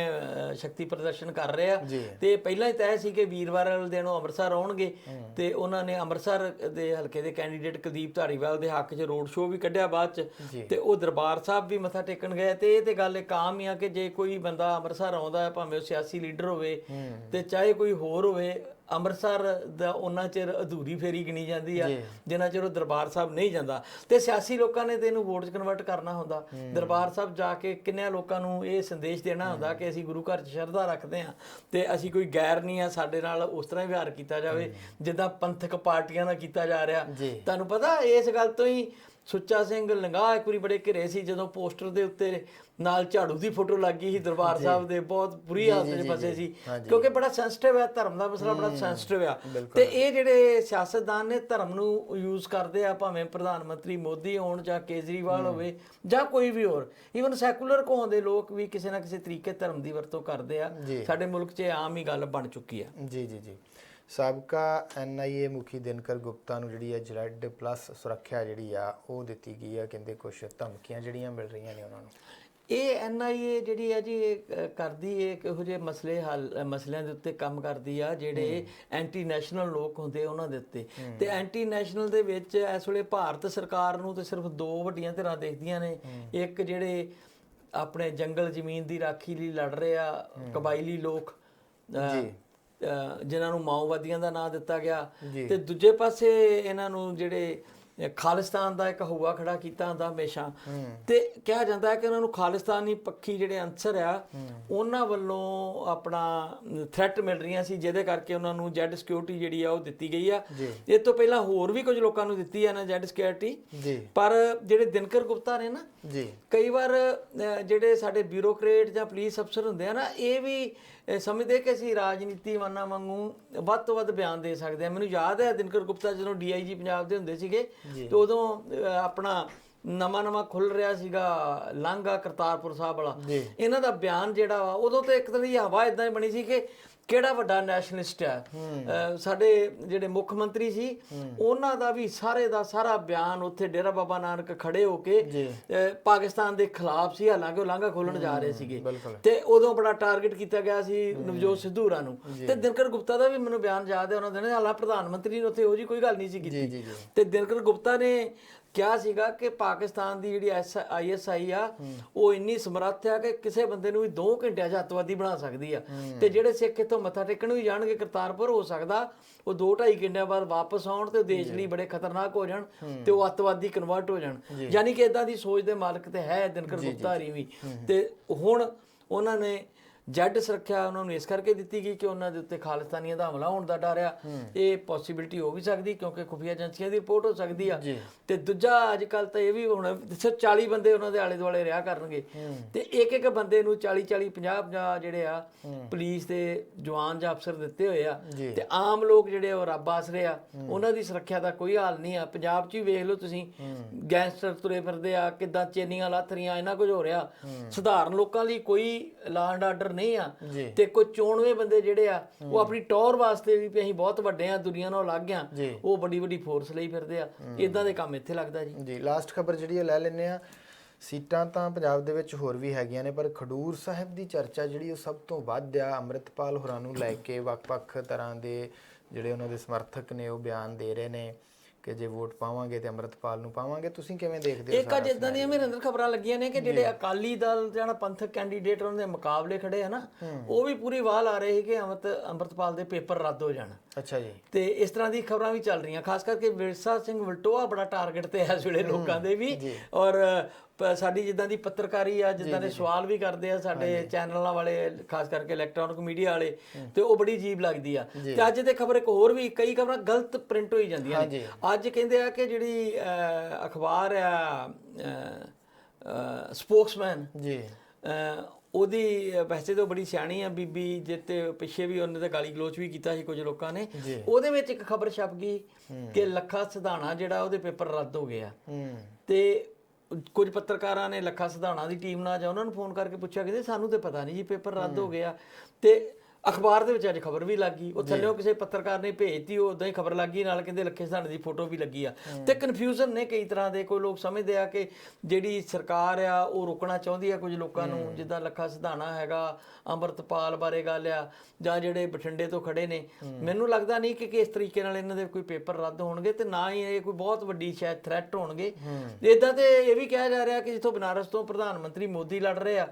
ਸ਼ਕਤੀ ਪ੍ਰਦਰਸ਼ਨ ਕਰ ਰਹੇ। ਆ। ਤੇ ਪਹਿਲਾਂ ਹੀ ਤੈਅ ਸੀ ਕਿ ਵੀਰਵਾਰ ਵਾਲੇ ਦਿਨ ਉਹ ਅੰਮ੍ਰਿਤਸਰ ਆਉਣਗੇ ਤੇ ਉਹਨਾਂ ਨੇ ਅੰਮ੍ਰਿਤਸਰ ਦੇ ਹਲਕੇ ਦੇ ਕੈਂਡੀਡੇਟ ਕੁਲਦੀਪ ਧਾਰੀਵਾਲ ਦੇ ਹੱਕ 'ਚ ਰੋਡ ਸ਼ੋਅ ਵੀ ਕੱਢਿਆ ਬਾਅਦ 'ਚ ਤੇ ਉਹ ਦਰਬਾਰ ਸਾਹਿਬ ਵੀ ਮੱਥਾ ਟੇਕਣ ਗਏ ਤੇ ਇਹ ਤੇ ਗੱਲ ਇੱਕ ਆਮ ਹੀ ਆ ਕਿ ਜੇ ਕੋਈ ਬੰਦਾ ਅੰਮ੍ਰਿਤਸਰ ਆਉਂਦਾ ਹੈ ਭਾਵੇਂ ਉਹ ਸਿਆਸੀ ਲੀਡਰ ਹੋਵੇ ਤੇ ਚਾਹੇ ਕੋਈ ਹੋਰ ਹੋਵੇ ਅੰਮ੍ਰਿਤਸਰ ਦਾ ਉਹਨਾਂ ਚਿਰ ਅਧੂਰੀ ਫੇਰੀ ਗਿਣੀ ਜਾਂਦੀ ਆ ਜਿੰਨਾ ਚਿਰ ਉਹ ਦਰਬਾਰ ਸਾਹਿਬ ਨਹੀਂ ਜਾਂਦਾ। ਤੇ ਸਿਆਸੀ ਲੋਕਾਂ ਨੇ ਤੇ ਇਹਨੂੰ ਵੋਟ 'ਚ ਕਨਵਰਟ ਕਰਨਾ ਹੁੰਦਾ। ਦਰਬਾਰ ਸਾਹਿਬ ਜਾ ਕੇ ਕਿੰਨਿਆਂ ਲੋਕਾਂ ਨੂੰ ਇਹ ਸੰਦੇਸ਼ ਦੇਣਾ ਹੁੰਦਾ ਕਿ ਅਸੀਂ ਗੁਰੂ ਘਰ 'ਚ ਸ਼ਰਧਾ ਰੱਖਦੇ ਹਾਂ ਤੇ ਅਸੀਂ ਕੋਈ ਗੈਰ ਨਹੀਂ ਆ ਸਾਡੇ ਨਾਲ ਉਸ ਤਰ੍ਹਾਂ ਹੀ ਵਿਹਾਰ ਕੀਤਾ ਜਾਵੇ ਜਿੱਦਾਂ ਪੰਥਕ ਪਾਰਟੀਆਂ ਨਾਲ ਕੀਤਾ ਜਾ ਰਿਹਾ। ਤੁਹਾਨੂੰ ਪਤਾ ਇਸ ਗੱਲ ਤੋਂ ਹੀ ਸੁੱਚਾ ਸਿੰਘ ਲੰਗਾ ਇੱਕ ਵਾਰੀ ਬੜੇ ਘਿਰੇ ਸੀ ਜਦੋਂ ਪੋਸਟਰ ਦੇ ਉੱਤੇ ਨਾਲ ਝਾੜੂ ਦੀ ਫੋਟੋ ਲੱਗੀ ਸੀ ਦਰਬਾਰ ਸਾਹਿਬ ਦੇ ਬਹੁਤ ਬੁਰੀ ਹਾਲਤ 'ਚ ਫਸੇ ਸੀ। ਕਿਉਂਕਿ ਬੜਾ ਸੈਂਸਿਟਿਵ ਹੈ ਧਰਮ ਦਾ ਮਸਲਾ ਬੜਾ ਸੈਂਸਿਟਿਵ ਆ। ਤੇ ਇਹ ਜਿਹੜੇ ਸਿਆਸਤਦਾਨ ਨੇ ਧਰਮ ਨੂੰ ਯੂਜ਼ ਕਰਦੇ ਆ ਭਾਵੇਂ ਪ੍ਰਧਾਨ ਮੰਤਰੀ ਮੋਦੀ ਹੋਣ ਜਾਂ ਕੇਜਰੀਵਾਲ ਹੋਵੇ ਜਾਂ ਕੋਈ ਵੀ ਹੋਰ। ਈਵਨ ਸੈਕੂਲਰ ਕਹਾਉਂਦੇ ਲੋਕ ਵੀ ਕਿਸੇ ਨਾ ਕਿਸੇ ਤਰੀਕੇ ਧਰਮ ਦੀ ਵਰਤੋਂ ਕਰਦੇ ਆ। ਸਾਡੇ ਮੁਲਕ 'ਚ ਆਮ ਹੀ ਗੱਲ ਬਣ ਚੁੱਕੀ ਆ। ਜੀ ਜੀ ਜੀ। ਸਾਬਕਾ ਐਨਆਈਏ ਮੁਖੀ ਦਿਨਕਰ ਗੁਪਤਾ ਨੂੰ ਜਿਹੜੀ ਹੈ ਜਰੈਡ ਪਲੱਸ ਸੁਰੱਖਿਆ ਜਿਹੜੀ ਆ ਉਹ ਦਿੱਤੀ ਗਈ ਆ। ਕਹਿੰਦੇ ਕੁਝ ਧਮਕੀਆਂ ਜਿਹੜੀਆਂ ਮਿਲ ਰਹੀਆਂ ਨੇ ਉਹਨਾਂ ਨੂੰ। ਇਹ ਐਨਆਈਏ ਜਿਹੜੀ ਹੈ ਜੀ ਇਹ ਕਰਦੀ ਹੈ ਇਹੋ ਜਿਹੇ ਮਸਲੇ ਹੱਲ ਮਸਲਿਆਂ ਦੇ ਉੱਤੇ ਕੰਮ ਕਰਦੀ ਆ ਜਿਹੜੇ ਐਂਟੀ ਨੈਸ਼ਨਲ ਲੋਕ ਹੁੰਦੇ ਉਹਨਾਂ ਦੇ ਉੱਤੇ। ਤੇ ਐਂਟੀ ਨੈਸ਼ਨਲ ਦੇ ਵਿੱਚ ਇਸ ਵੇਲੇ ਭਾਰਤ ਸਰਕਾਰ ਨੂੰ ਤੇ ਸਿਰਫ ਦੋ ਵੱਡੀਆਂ ਧਿਰਾਂ ਦੇਖਦੀਆਂ ਨੇ। ਇੱਕ ਜਿਹੜੇ ਆਪਣੇ ਜੰਗਲ ਜ਼ਮੀਨ ਦੀ ਰਾਖੀ ਲਈ ਲੜ ਰਹੇ ਆ ਕਬਾਇਲੀ ਲੋਕ ਜਿਨ੍ਹਾਂ ਨੂੰ ਮਾਓਵਾਦੀਆਂ ਦਾ ਨਾਮ ਦਿੱਤਾ ਗਿਆ। ਤੇ ਦੂਜੇ ਪਾਸੇ ਇਹਨਾਂ ਨੂੰ ਜਿਹੜੇ ਖਾਲਿਸਤਾਨ ਦਾ ਇੱਕ ਹਊਆ ਖੜਾ ਕੀਤਾ ਹੁੰਦਾ ਹਮੇਸ਼ਾ। ਤੇ ਕਿਹਾ ਜਾਂਦਾ ਹੈ ਕਿ ਉਹਨਾਂ ਨੂੰ ਖਾਲਿਸਤਾਨੀ ਪੱਖੀ ਜਿਹੜੇ ਅੰਸਰ ਆ ਉਹਨਾਂ ਵੱਲੋਂ ਆਪਣਾ ਥ੍ਰੈਟ ਮਿਲ ਰਹੀਆਂ ਸੀ ਜਿਹਦੇ ਕਰਕੇ ਉਹਨਾਂ ਨੂੰ ਜੈਡ ਸਿਕਿਉਰਿਟੀ ਜਿਹੜੀ ਆ ਉਹ ਦਿੱਤੀ ਗਈ ਆ। ਇਹ ਤੋਂ ਪਹਿਲਾਂ ਹੋਰ ਵੀ ਕੁਝ ਲੋਕਾਂ ਨੂੰ ਦਿੱਤੀ ਆ ਨਾ ਜੈਡ ਸਿਕਿਉਰਿਟੀ ਪਰ ਜਿਹੜੇ ਦਿਨਕਰ ਗੁਪਤਾ ਨੇ ਨਾ ਜੀ। ਕਈ ਵਾਰ ਜਿਹੜੇ ਸਾਡੇ ਬਿਊਰੋਕਰੇਟ ਜਾਂ ਪੁਲਿਸ ਅਫਸਰ ਹੁੰਦੇ ਆ ਨਾ ਇਹ ਵੀ ਅਹ, ਸਮਝਦੇ ਕਿ ਅਸੀਂ ਰਾਜਨੀਤੀ ਵਾਨਾ ਵਾਂਗੂ ਵੱਧ ਤੋਂ ਵੱਧ ਬਿਆਨ ਦੇ ਸਕਦੇ ਆ ਮੈਨੂੰ ਯਾਦ ਹੈ ਦਿਨਕਰ ਗੁਪਤਾ ਜਦੋਂ ਡੀਆਈਜੀ ਪੰਜਾਬ ਦੇ ਹੁੰਦੇ ਸੀਗੇ ਤੇ ਉਦੋਂ ਆਪਣਾ ਨਵਾਂ ਨਵਾਂ ਖੁੱਲ ਰਿਹਾ ਸੀਗਾ ਲਾਂਘਾ ਕਰਤਾਰਪੁਰ ਸਾਹਿਬ ਵਾਲਾ। ਇਹਨਾਂ ਦਾ ਬਿਆਨ ਜਿਹੜਾ ਵਾ ਉਦੋਂ ਤੇ ਇੱਕ ਤਰ੍ਹਾਂ ਦੀ ਹਵਾ ਇਦਾਂ ਹੀ ਬਣੀ ਸੀ ਕਿ ਕਿਹੜਾ ਵੱਡਾ ਨੈਸ਼ਨਲਿਸਟ ਹੈ। ਸਾਡੇ ਜਿਹੜੇ ਮੁੱਖ ਮੰਤਰੀ ਸੀ ਉਹਨਾਂ ਦਾ ਵੀ ਸਾਰੇ ਦਾ ਸਾਰਾ ਬਿਆਨ ਉੱਥੇ ਡੇਰਾ ਬਾਬਾ ਨਾਨਕ ਖੜੇ ਹੋ ਕੇ ਪਾਕਿਸਤਾਨ ਦੇ ਖਿਲਾਫ ਸੀ ਹਾਲਾਂਕਿ ਉਹ ਲਾਂਘਾ ਖੋਲਣ ਜਾ ਰਹੇ ਸੀਗੇ। ਤੇ ਉਦੋਂ ਬੜਾ ਟਾਰਗੇਟ ਕੀਤਾ ਗਿਆ ਸੀ ਨਵਜੋਤ ਸਿੱਧੂ ਹੋਰਾਂ ਨੂੰ। ਤੇ ਦਿਨਕਰ ਗੁਪਤਾ ਦਾ ਵੀ ਮੈਨੂੰ ਬਿਆਨ ਯਾਦ ਹੈ ਉਹਨਾਂ ਦੇ ਨੇ ਹਾਲਾ ਪ੍ਰਧਾਨ ਮੰਤਰੀ ਨੇ ਉੱਥੇ ਉਹ ਜੀ ਕੋਈ ਗੱਲ ਨਹੀਂ ਸੀ ਕੀਤੀ। ਤੇ ਦਿਨਕਰ ਗੁਪਤਾ ਨੇ ਕਿਹਾ ਸੀਗਾ ਕਿ ਪਾਕਿਸਤਾਨ ਦੀ ਜਿਹੜੀ ਆਈਐਸਆਈ ਆ ਉਹ ਇੰਨੀ ਸਮਰੱਥ ਆ ਕਿ ਕਿਸੇ ਬੰਦੇ ਨੂੰ ਵੀ 2 ਘੰਟਿਆਂ 'ਚ ਅੱਤਵਾਦੀ ਬਣਾ ਸਕਦੀ ਆ। ਤੇ ਜਿਹੜੇ ਸਿੱਖ ਇੱਥੋਂ ਮੱਥਾ ਟੇਕਣ ਵੀ ਜਾਣਗੇ ਕਰਤਾਰਪੁਰ ਹੋ ਸਕਦਾ ਉਹ 2.5 ਘੰਟਿਆਂ ਬਾਅਦ ਵਾਪਸ ਆਉਣ ਤੇ ਦੇਸ਼ ਲਈ ਬੜੇ ਖਤਰਨਾਕ ਹੋ ਜਾਣ ਤੇ ਉਹ ਅੱਤਵਾਦੀ ਕਨਵਰਟ ਹੋ ਜਾਣ। ਯਾਨੀ ਕਿ ਇਦਾਂ ਦੀ ਸੋਚ ਦੇ ਮਾਲਕ ਤੇ ਹੈ ਦਿਨਕਰ ਗੁਪਤਾ ਹਰੀ ਵੀ। ਤੇ ਹੁਣ ਉਹਨਾਂ ਨੇ ਜੱਡ ਸੁਰੱਖਿਆ ਉਹਨਾਂ ਨੂੰ ਇਸ ਕਰਕੇ ਦਿੱਤੀ ਗਈ ਕਿ ਉਹਨਾਂ ਦੇ ਉੱਤੇ ਖਾਲਿਸਤਾਨੀਆਂ ਦਾ ਹਮਲਾ ਹੋਣ ਦਾ ਡਰ ਆ। ਇਹ ਪੋਸਿਬਿਲਿਟੀ ਹੋ ਵੀ ਸਕਦੀ ਕਿਉਂਕਿ ਖੁਫੀਆ ਏਜੰਸੀਆਂ ਦੀ ਰਿਪੋਰਟ ਹੋ ਸਕਦੀ ਆ। ਤੇ ਦੂਜਾ ਅੱਜ ਕੱਲ ਤਾਂ ਇਹ ਵੀ ਹੁਣ ਸਿਰਫ 40 ਬੰਦੇ ਉਹਨਾਂ ਦੇ ਆਲੇ ਦੁਆਲੇ ਰਿਹਾ ਕਰਨਗੇ। ਤੇ ਇੱਕ ਇੱਕ ਬੰਦੇ ਨੂੰ 40 40 50 50 ਜਿਹੜੇ ਆ ਪੁਲਿਸ ਦੇ ਜਵਾਨ ਜਾਂ ਅਫਸਰ ਦਿੱਤੇ ਹੋਏ ਆ। ਤੇ ਆਮ ਲੋਕ ਜਿਹੜੇ ਉਹ ਰੱਬ ਆਸਰੇ ਆ। ਉਹਨਾਂ ਦੀ ਸੁਰੱਖਿਆ ਦਾ ਕੋਈ ਹਾਲ ਨਹੀਂ ਆ। ਪੰਜਾਬ 'ਚ ਹੀ ਵੇਖ ਲਓ ਤੁਸੀਂ। ਗੈਂਗਸਟਰ ਤੁਰੇ ਫਿਰਦੇ ਆ ਕਿੱਦਾਂ ਚੇਨੀਆਂ ਲਾਥਰੀਆਂ ਇਹਨਾਂ ਕੁਝ ਹੋ ਰਿਹਾ। ਸਧਾਰਨ ਲੋਕਾਂ ਲਈ ਕੋਈ ਲਾ ਐਂਡ ਆਰਡਰ ਨਹੀਂ ਆ। ਤੇ ਕੋਈ ਚੋਣਵੇਂ ਬੰਦੇ ਜਿਹੜੇ ਆ ਉਹ ਆਪਣੀ ਟੌਰ ਵਾਸਤੇ ਵੀ ਅਸੀਂ ਬਹੁਤ ਵੱਡੇ ਆ ਦੁਨੀਆ ਨਾਲ ਅਲੱਗ ਆ। ਜੀ। ਉਹ ਵੱਡੀ ਵੱਡੀ ਫੋਰਸ ਲਈ ਫਿਰਦੇ ਆ। ਇਦਾਂ ਦੇ ਕੰਮ ਇੱਥੇ ਲੱਗਦਾ ਜੀ। ਜੀ ਲਾਸਟ ਖਬਰ ਜਿਹੜੀ ਹੈ ਲੈ ਲੈਂਦੇ ਆ। ਸੀਟਾਂ ਤਾਂ ਪੰਜਾਬ ਦੇ ਵਿੱਚ ਹੋਰ ਵੀ ਹੈਗੀਆਂ ਨੇ ਪਰ ਖਡੂਰ ਸਾਹਿਬ ਦੀ ਚਰਚਾ ਜਿਹੜੀ ਉਹ ਸਭ ਤੋਂ ਵੱਧ ਆ। ਅੰਮ੍ਰਿਤਪਾਲ ਹੋਰਾਂ ਨੂੰ ਲੈ ਕੇ ਵੱਖ-ਵੱਖ ਤਰ੍ਹਾਂ ਦੇ ਜਿਹੜੇ ਉਹਨਾਂ ਦੇ ਸਮਰਥਕ ਨੇ ਉਹ ਬਿਆਨ ਦੇ ਰਹੇ ਨੇ। ਕਿ ਜੇ ਵੋਟ ਪਾਵਾਂਗੇ ਤੇ ਅੰਮ੍ਰਿਤਪਾਲ ਨੂੰ ਪਾਵਾਂਗੇ। ਤੁਸੀਂ ਕਿਵੇਂ ਦੇਖਦੇ ਹੋ ਇੱਕ ਅੱਜ ਇਦਾਂ ਦੀਆਂ ਮੇਰੇ ਅੰਦਰ ਖਬਰਾਂ ਲੱਗੀਆਂ ਨੇ ਕਿ ਜਿਹੜੇ ਅਕਾਲੀ ਦਲ ਜਿਹੜਾ ਪੰਥਕ ਕੈਂਡੀਡੇਟ ਉਹਨਾਂ ਦੇ ਮੁਕਾਬਲੇ ਖੜੇ ਆ ਨਾ ਉਹ ਵੀ ਪੂਰੀ ਵਾਲ ਆ ਰਹੇ ਕਿ ਅਮਰਤ ਅੰਮ੍ਰਿਤਪਾਲ ਦੇ ਪੇਪਰ ਰੱਦ ਹੋ ਜਾਣ। ਅੱਛਾ ਜੀ। ਤੇ ਇਸ ਤਰ੍ਹਾਂ ਦੀ ਖਬਰਾਂ ਵੀ ਚੱਲ ਰਹੀਆਂ ਖਾਸ ਕਰਕੇ ਵਿਰਸਾ ਸਿੰਘ ਵਲਟੋਆ ਬੜਾ ਟਾਰਗੇਟ ਤੇ ਹੈ ਇਸ ਵੇਲੇ ਲੋਕਾਂ ਦੇ ਵੀ ਔਰ ਸਾਡੀ ਜਿੱਦਾਂ ਦੀ ਪੱਤਰਕਾਰੀ ਆ ਜਿੱਦਾਂ ਦੇ ਸਵਾਲ ਵੀ ਕਰਦੇ ਆ ਸਾਡੇ ਚੈਨਲਾਂ ਵਾਲੇ ਖਾਸ ਕਰਕੇ ਇਲੈਕਟ੍ਰੋਨਿਕ ਮੀਡੀਆ ਵਾਲੇ ਤੇ ਉਹ ਬੜੀ ਅਜੀਬ ਲੱਗਦੀ ਆ। ਤੇ ਅੱਜ ਤੇ ਖਬਰ ਇੱਕ ਹੋਰ ਵੀ ਕਈ ਖਬਰਾਂ ਗਲਤ ਪ੍ਰਿੰਟ ਹੋਈ ਜਾਂਦੀਆਂ ਨੇ। ਅੱਜ ਕਹਿੰਦੇ ਆ ਕਿ ਜਿਹੜੀ ਅਖਬਾਰ ਆ ਸਪੋਕਸਮੈਨ ਜੀ। ਉਹਦੀ ਵੈਸੇ ਤਾਂ ਬੜੀ ਸਿਆਣੀ ਆ ਬੀਬੀ ਜਿੱਤੇ ਪਿੱਛੇ ਵੀ ਉਹਨੇ ਤਾਂ ਗਾਲੀ ਗਲੋਚ ਵੀ ਕੀਤਾ ਸੀ ਕੁਝ ਲੋਕਾਂ ਨੇ। ਉਹਦੇ ਵਿੱਚ ਇੱਕ ਖਬਰ ਛਪ ਗਈ ਕਿ ਲੱਖਾ ਸਿਧਾਣਾ ਜਿਹੜਾ ਉਹਦੇ ਪੇਪਰ ਰੱਦ ਹੋ ਗਿਆ। ਤੇ ਕੁਝ ਪੱਤਰਕਾਰਾਂ ਨੇ ਲੱਖਾ ਸਿਧਾਣਾ ਦੀ ਟੀਮ ਨਾਲ ਜਾਂ ਉਹਨਾਂ ਨੂੰ ਫੋਨ ਕਰਕੇ ਪੁੱਛਿਆ ਕਹਿੰਦੇ ਸਾਨੂੰ ਤੇ ਪਤਾ ਨਹੀਂ ਜੀ ਪੇਪਰ ਰੱਦ ਹੋ। ਗਿਆ। ਤੇ ਅਖਬਾਰ ਦੇ ਵਿੱਚ ਅੱਜ ਖਬਰ ਵੀ ਲੱਗ ਗਈ। ਉਹ ਥੱਲੇੋਂ ਕਿਸੇ ਪੱਤਰਕਾਰ ਨੇ ਭੇਜਤੀ ਉਹ ਉਦਾਂ ਹੀ ਖਬਰ ਲੱਗ ਗਈ ਨਾਲ ਕਹਿੰਦੇ ਲੱਖੇ ਸਿਧਾਣੇ ਦੀ ਫੋਟੋ ਵੀ ਲੱਗੀ ਆ। ਤੇ ਕਨਫਿਊਜ਼ਨ ਨੇ ਕਈ ਤਰ੍ਹਾਂ ਦੇ ਕੋਈ ਲੋਕ ਸਮਝਦੇ ਆ ਕਿ ਜਿਹੜੀ ਸਰਕਾਰ ਆ ਉਹ ਰੋਕਣਾ ਚਾਹੁੰਦੀ ਆ ਕੁਝ ਲੋਕਾਂ ਨੂੰ ਜਿੱਦਾਂ ਲੱਖਾ ਸਿਧਾਣਾ ਹੈਗਾ ਅੰਮ੍ਰਿਤਪਾਲ ਬਾਰੇ ਗੱਲ ਆ ਜਾਂ ਜਿਹੜੇ ਬਠਿੰਡੇ ਤੋਂ ਖੜੇ ਨੇ। ਮੈਨੂੰ ਲੱਗਦਾ ਨਹੀਂ ਕਿ ਕਿਸ ਤਰੀਕੇ ਨਾਲ ਇਹਨਾਂ ਦੇ ਕੋਈ ਪੇਪਰ ਰੱਦ ਹੋਣਗੇ ਤੇ ਨਾ ਹੀ ਇਹ ਕੋਈ ਬਹੁਤ ਵੱਡੀ ਸ਼ਾਇਦ ਥ੍ਰੈਟ ਹੋਣਗੇ। ਇਦਾਂ ਤੇ ਇਹ ਵੀ ਕਿਹਾ ਜਾ ਰਿਹਾ ਕਿ ਜਿੱਥੋਂ ਬਨਾਰਸ ਤੋਂ ਪ੍ਰਧਾਨ ਮੰਤਰੀ ਮੋਦੀ ਲੜ ਰਹੇ ਆ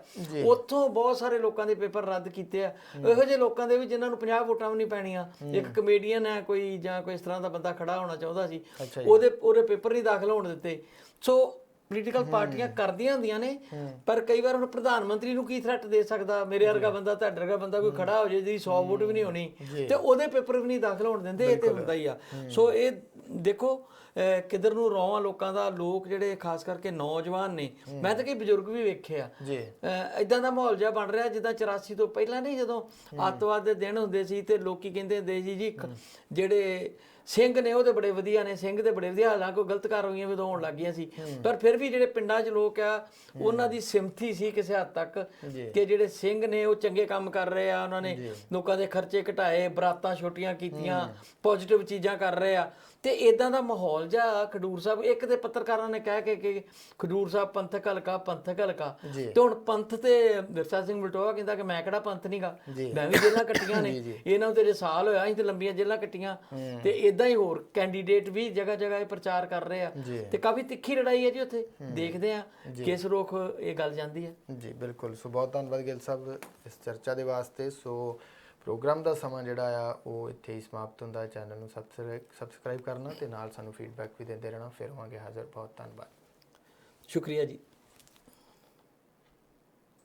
ਉੱਥੋਂ ਬਹੁਤ ਸਾਰੇ ਲੋਕਾਂ ਦੇ ਪੇਪਰ ਰੱਦ ਕੀਤੇ ਆ। ਇਹੋ ਜਿਹੇ ਲੋਕਾਂ ਦੇ ਵੀ ਜਿਨ੍ਹਾਂ ਨੂੰ 50 ਵੋਟਾਂ ਵੀ ਨਹੀਂ ਪੈਣੀਆਂ ਇੱਕ ਕਮੇਡੀਅਨ ਹੈ ਕੋਈ ਜਾਂ ਕੋਈ ਇਸ ਤਰ੍ਹਾਂ ਦਾ ਬੰਦਾ ਖੜਾ ਹੋਣਾ ਚਾਹੁੰਦਾ ਸੀ ਉਹਦੇ ਉਹਦੇ ਪੇਪਰ ਨਹੀਂ ਦਾਖਲ ਹੋਣ ਦਿੱਤੇ। ਸੋ ਪੋਲੀਟੀਕਲ ਪਾਰਟੀਆਂ ਕਰਦੀਆਂ ਹੁੰਦੀਆਂ ਨੇ ਪਰ ਕਈ ਵਾਰ ਹੁਣ ਪ੍ਰਧਾਨ ਮੰਤਰੀ ਨੂੰ ਕੀ ਥ੍ਰੈਟ ਦੇ ਸਕਦਾ? ਮੇਰੇ ਵਰਗਾ ਬੰਦਾ ਤੁਹਾਡੇ ਵਰਗਾ ਬੰਦਾ ਕੋਈ ਖੜਾ ਹੋ ਜੇ ਜਿਹਦੀ 100 ਵੋਟ ਵੀ ਨਹੀਂ ਹੋਣੀ ਤੇ ਉਹਦੇ ਪੇਪਰ ਵੀ ਨਹੀਂ ਦਾਖਲ ਹੋਣ ਦਿੰਦੇ ਇਹ ਤੇ ਹੁੰਦਾ ਹੀ ਆ। ਸੋ ਇਹ ਦੇਖੋ ਕਿੱਧਰ ਨੂੰ ਰੌਆਂ ਲੋਕਾਂ ਦਾ ਲੋਕ ਜਿਹੜੇ ਖਾਸ ਕਰਕੇ ਨੌਜਵਾਨ ਨੇ ਮੈਂ ਤਾਂ ਕਈ ਬਜ਼ੁਰਗ ਵੀ ਵੇਖੇ ਆ ਜੀ ਇਦਾਂ ਦਾ ਮਾਹੌਲ ਜਿਹਾ ਬਣ ਰਿਹਾ ਜਿੱਦਾਂ 84 ਤੋਂ ਪਹਿਲਾਂ ਨਹੀਂ ਜਦੋਂ ਅੱਤਵਾਦ ਦੇ ਦਿਨ ਹੁੰਦੇ ਸੀ ਤੇ ਲੋਕੀ ਕਹਿੰਦੇ ਹੁੰਦੇ ਸੀ ਜੀ ਜਿਹੜੇ ਸਿੰਘ ਨੇ ਉਹ ਤੇ ਬੜੇ ਵਧੀਆ ਨੇ ਸਿੰਘ ਤੇ ਬੜੇ ਵਧੀਆ ਹਾਲਾਂ ਕੋਈ ਗਲਤ ਕਾਰਵਾਈਆਂ ਵੀ ਹੋਣ ਲੱਗੀਆਂ ਸੀ। ਪਰ ਫਿਰ ਵੀ ਜਿਹੜੇ ਪਿੰਡਾਂ 'ਚ ਲੋਕ ਆ ਉਹਨਾਂ ਦੀ ਸਿਮਥੀ ਸੀ ਕਿਸੇ ਹੱਦ ਤੱਕ ਕਿ ਜਿਹੜੇ ਸਿੰਘ ਨੇ ਉਹ ਚੰਗੇ ਕੰਮ ਕਰ ਰਹੇ ਆ ਉਹਨਾਂ ਨੇ ਲੋਕਾਂ ਦੇ ਖਰਚੇ ਘਟਾਏ ਬਰਾਤਾਂ ਛੋਟੀਆਂ ਕੀਤੀਆਂ ਪੋਜ਼ਿਟਿਵ ਚੀਜ਼ਾਂ ਕਰ ਰਹੇ ਆ। ਤੇ ਇਦਾਂ ਦਾ ਮਾਹੌਲ ਜਿਹਾ ਖਡੂਰ ਸਾਹਿਬ ਇੱਕ ਤੇ ਪੱਤਰਕਾਰਾਂ ਨੇ ਕਹਿ ਕੇ ਕਿ ਖਡੂਰ ਸਾਹਿਬ ਪੰਥਕ ਹਲਕਾ ਪੰਥਕ ਹਲਕਾ। ਤੇ ਹੁਣ ਪੰਥ ਤੇ ਵਿਰਸਾ ਸਿੰਘ ਬਲਟੋਆ ਕਹਿੰਦਾ ਕਿ ਮੈਂ ਕਿਹੜਾ ਪੰਥ ਨਹੀਂਗਾ ਮੈਂ ਵੀ ਜੇਲਾਂ ਕੱਟੀਆਂ ਨੇ। ਇਹਨਾਂ ਨੂੰ ਤੇਰੇ ਸਾਲ ਹੋਇਆ ਅਸੀਂ ਤੇ ਲੰਬੀਆਂ ਜੇਲਾਂ ਕੱਟੀਆਂ। ਤੇ ਇਦਾਂ ਹੀ ਹੋਰ ਕੈਂਡੀਡੇਟ ਵੀ ਜਗ੍ਹਾ ਜਗ੍ਹਾ ਇਹ ਪ੍ਰਚਾਰ ਕਰ ਰਹੇ ਆ। ਤੇ ਕਾਫੀ ਤਿੱਖੀ ਲੜਾਈ ਹੈ ਜੀ ਉੱਥੇ। ਦੇਖਦੇ ਆ ਕਿਸ ਰੁਖ ਇਹ ਗੱਲ ਜਾਂਦੀ ਹੈ। ਜੀ ਬਿਲਕੁਲ। ਸੋ ਬਹੁਤ ਧੰਨਵਾਦ ਗਿੱਲ ਸਾਹਿਬ ਇਸ ਚਰਚਾ ਦੇ ਵਾਸਤੇ। ਸੋ ਪ੍ਰੋਗਰਾਮ ਦਾ ਸਮਾਂ ਜਿਹੜਾ ਆ, ਉਹ ਇੱਥੇ ਹੀ ਸਮਾਪਤ ਹੁੰਦਾ। ਹੈ ਚੈਨਲ ਨੂੰ ਸਬਸਕ੍ਰਾਈਬ ਕਰਨਾ ਤੇ ਨਾਲ ਸਾਨੂੰ ਫੀਡਬੈਕ ਵੀ ਦਿੰਦੇ ਰਹਿਣਾ। ਫਿਰ ਹੋਵਾਂਗੇ ਹਾਜ਼ਰ। ਬਹੁਤ ਧੰਨਵਾਦ। ਸ਼ੁਕਰੀਆ ਜੀ।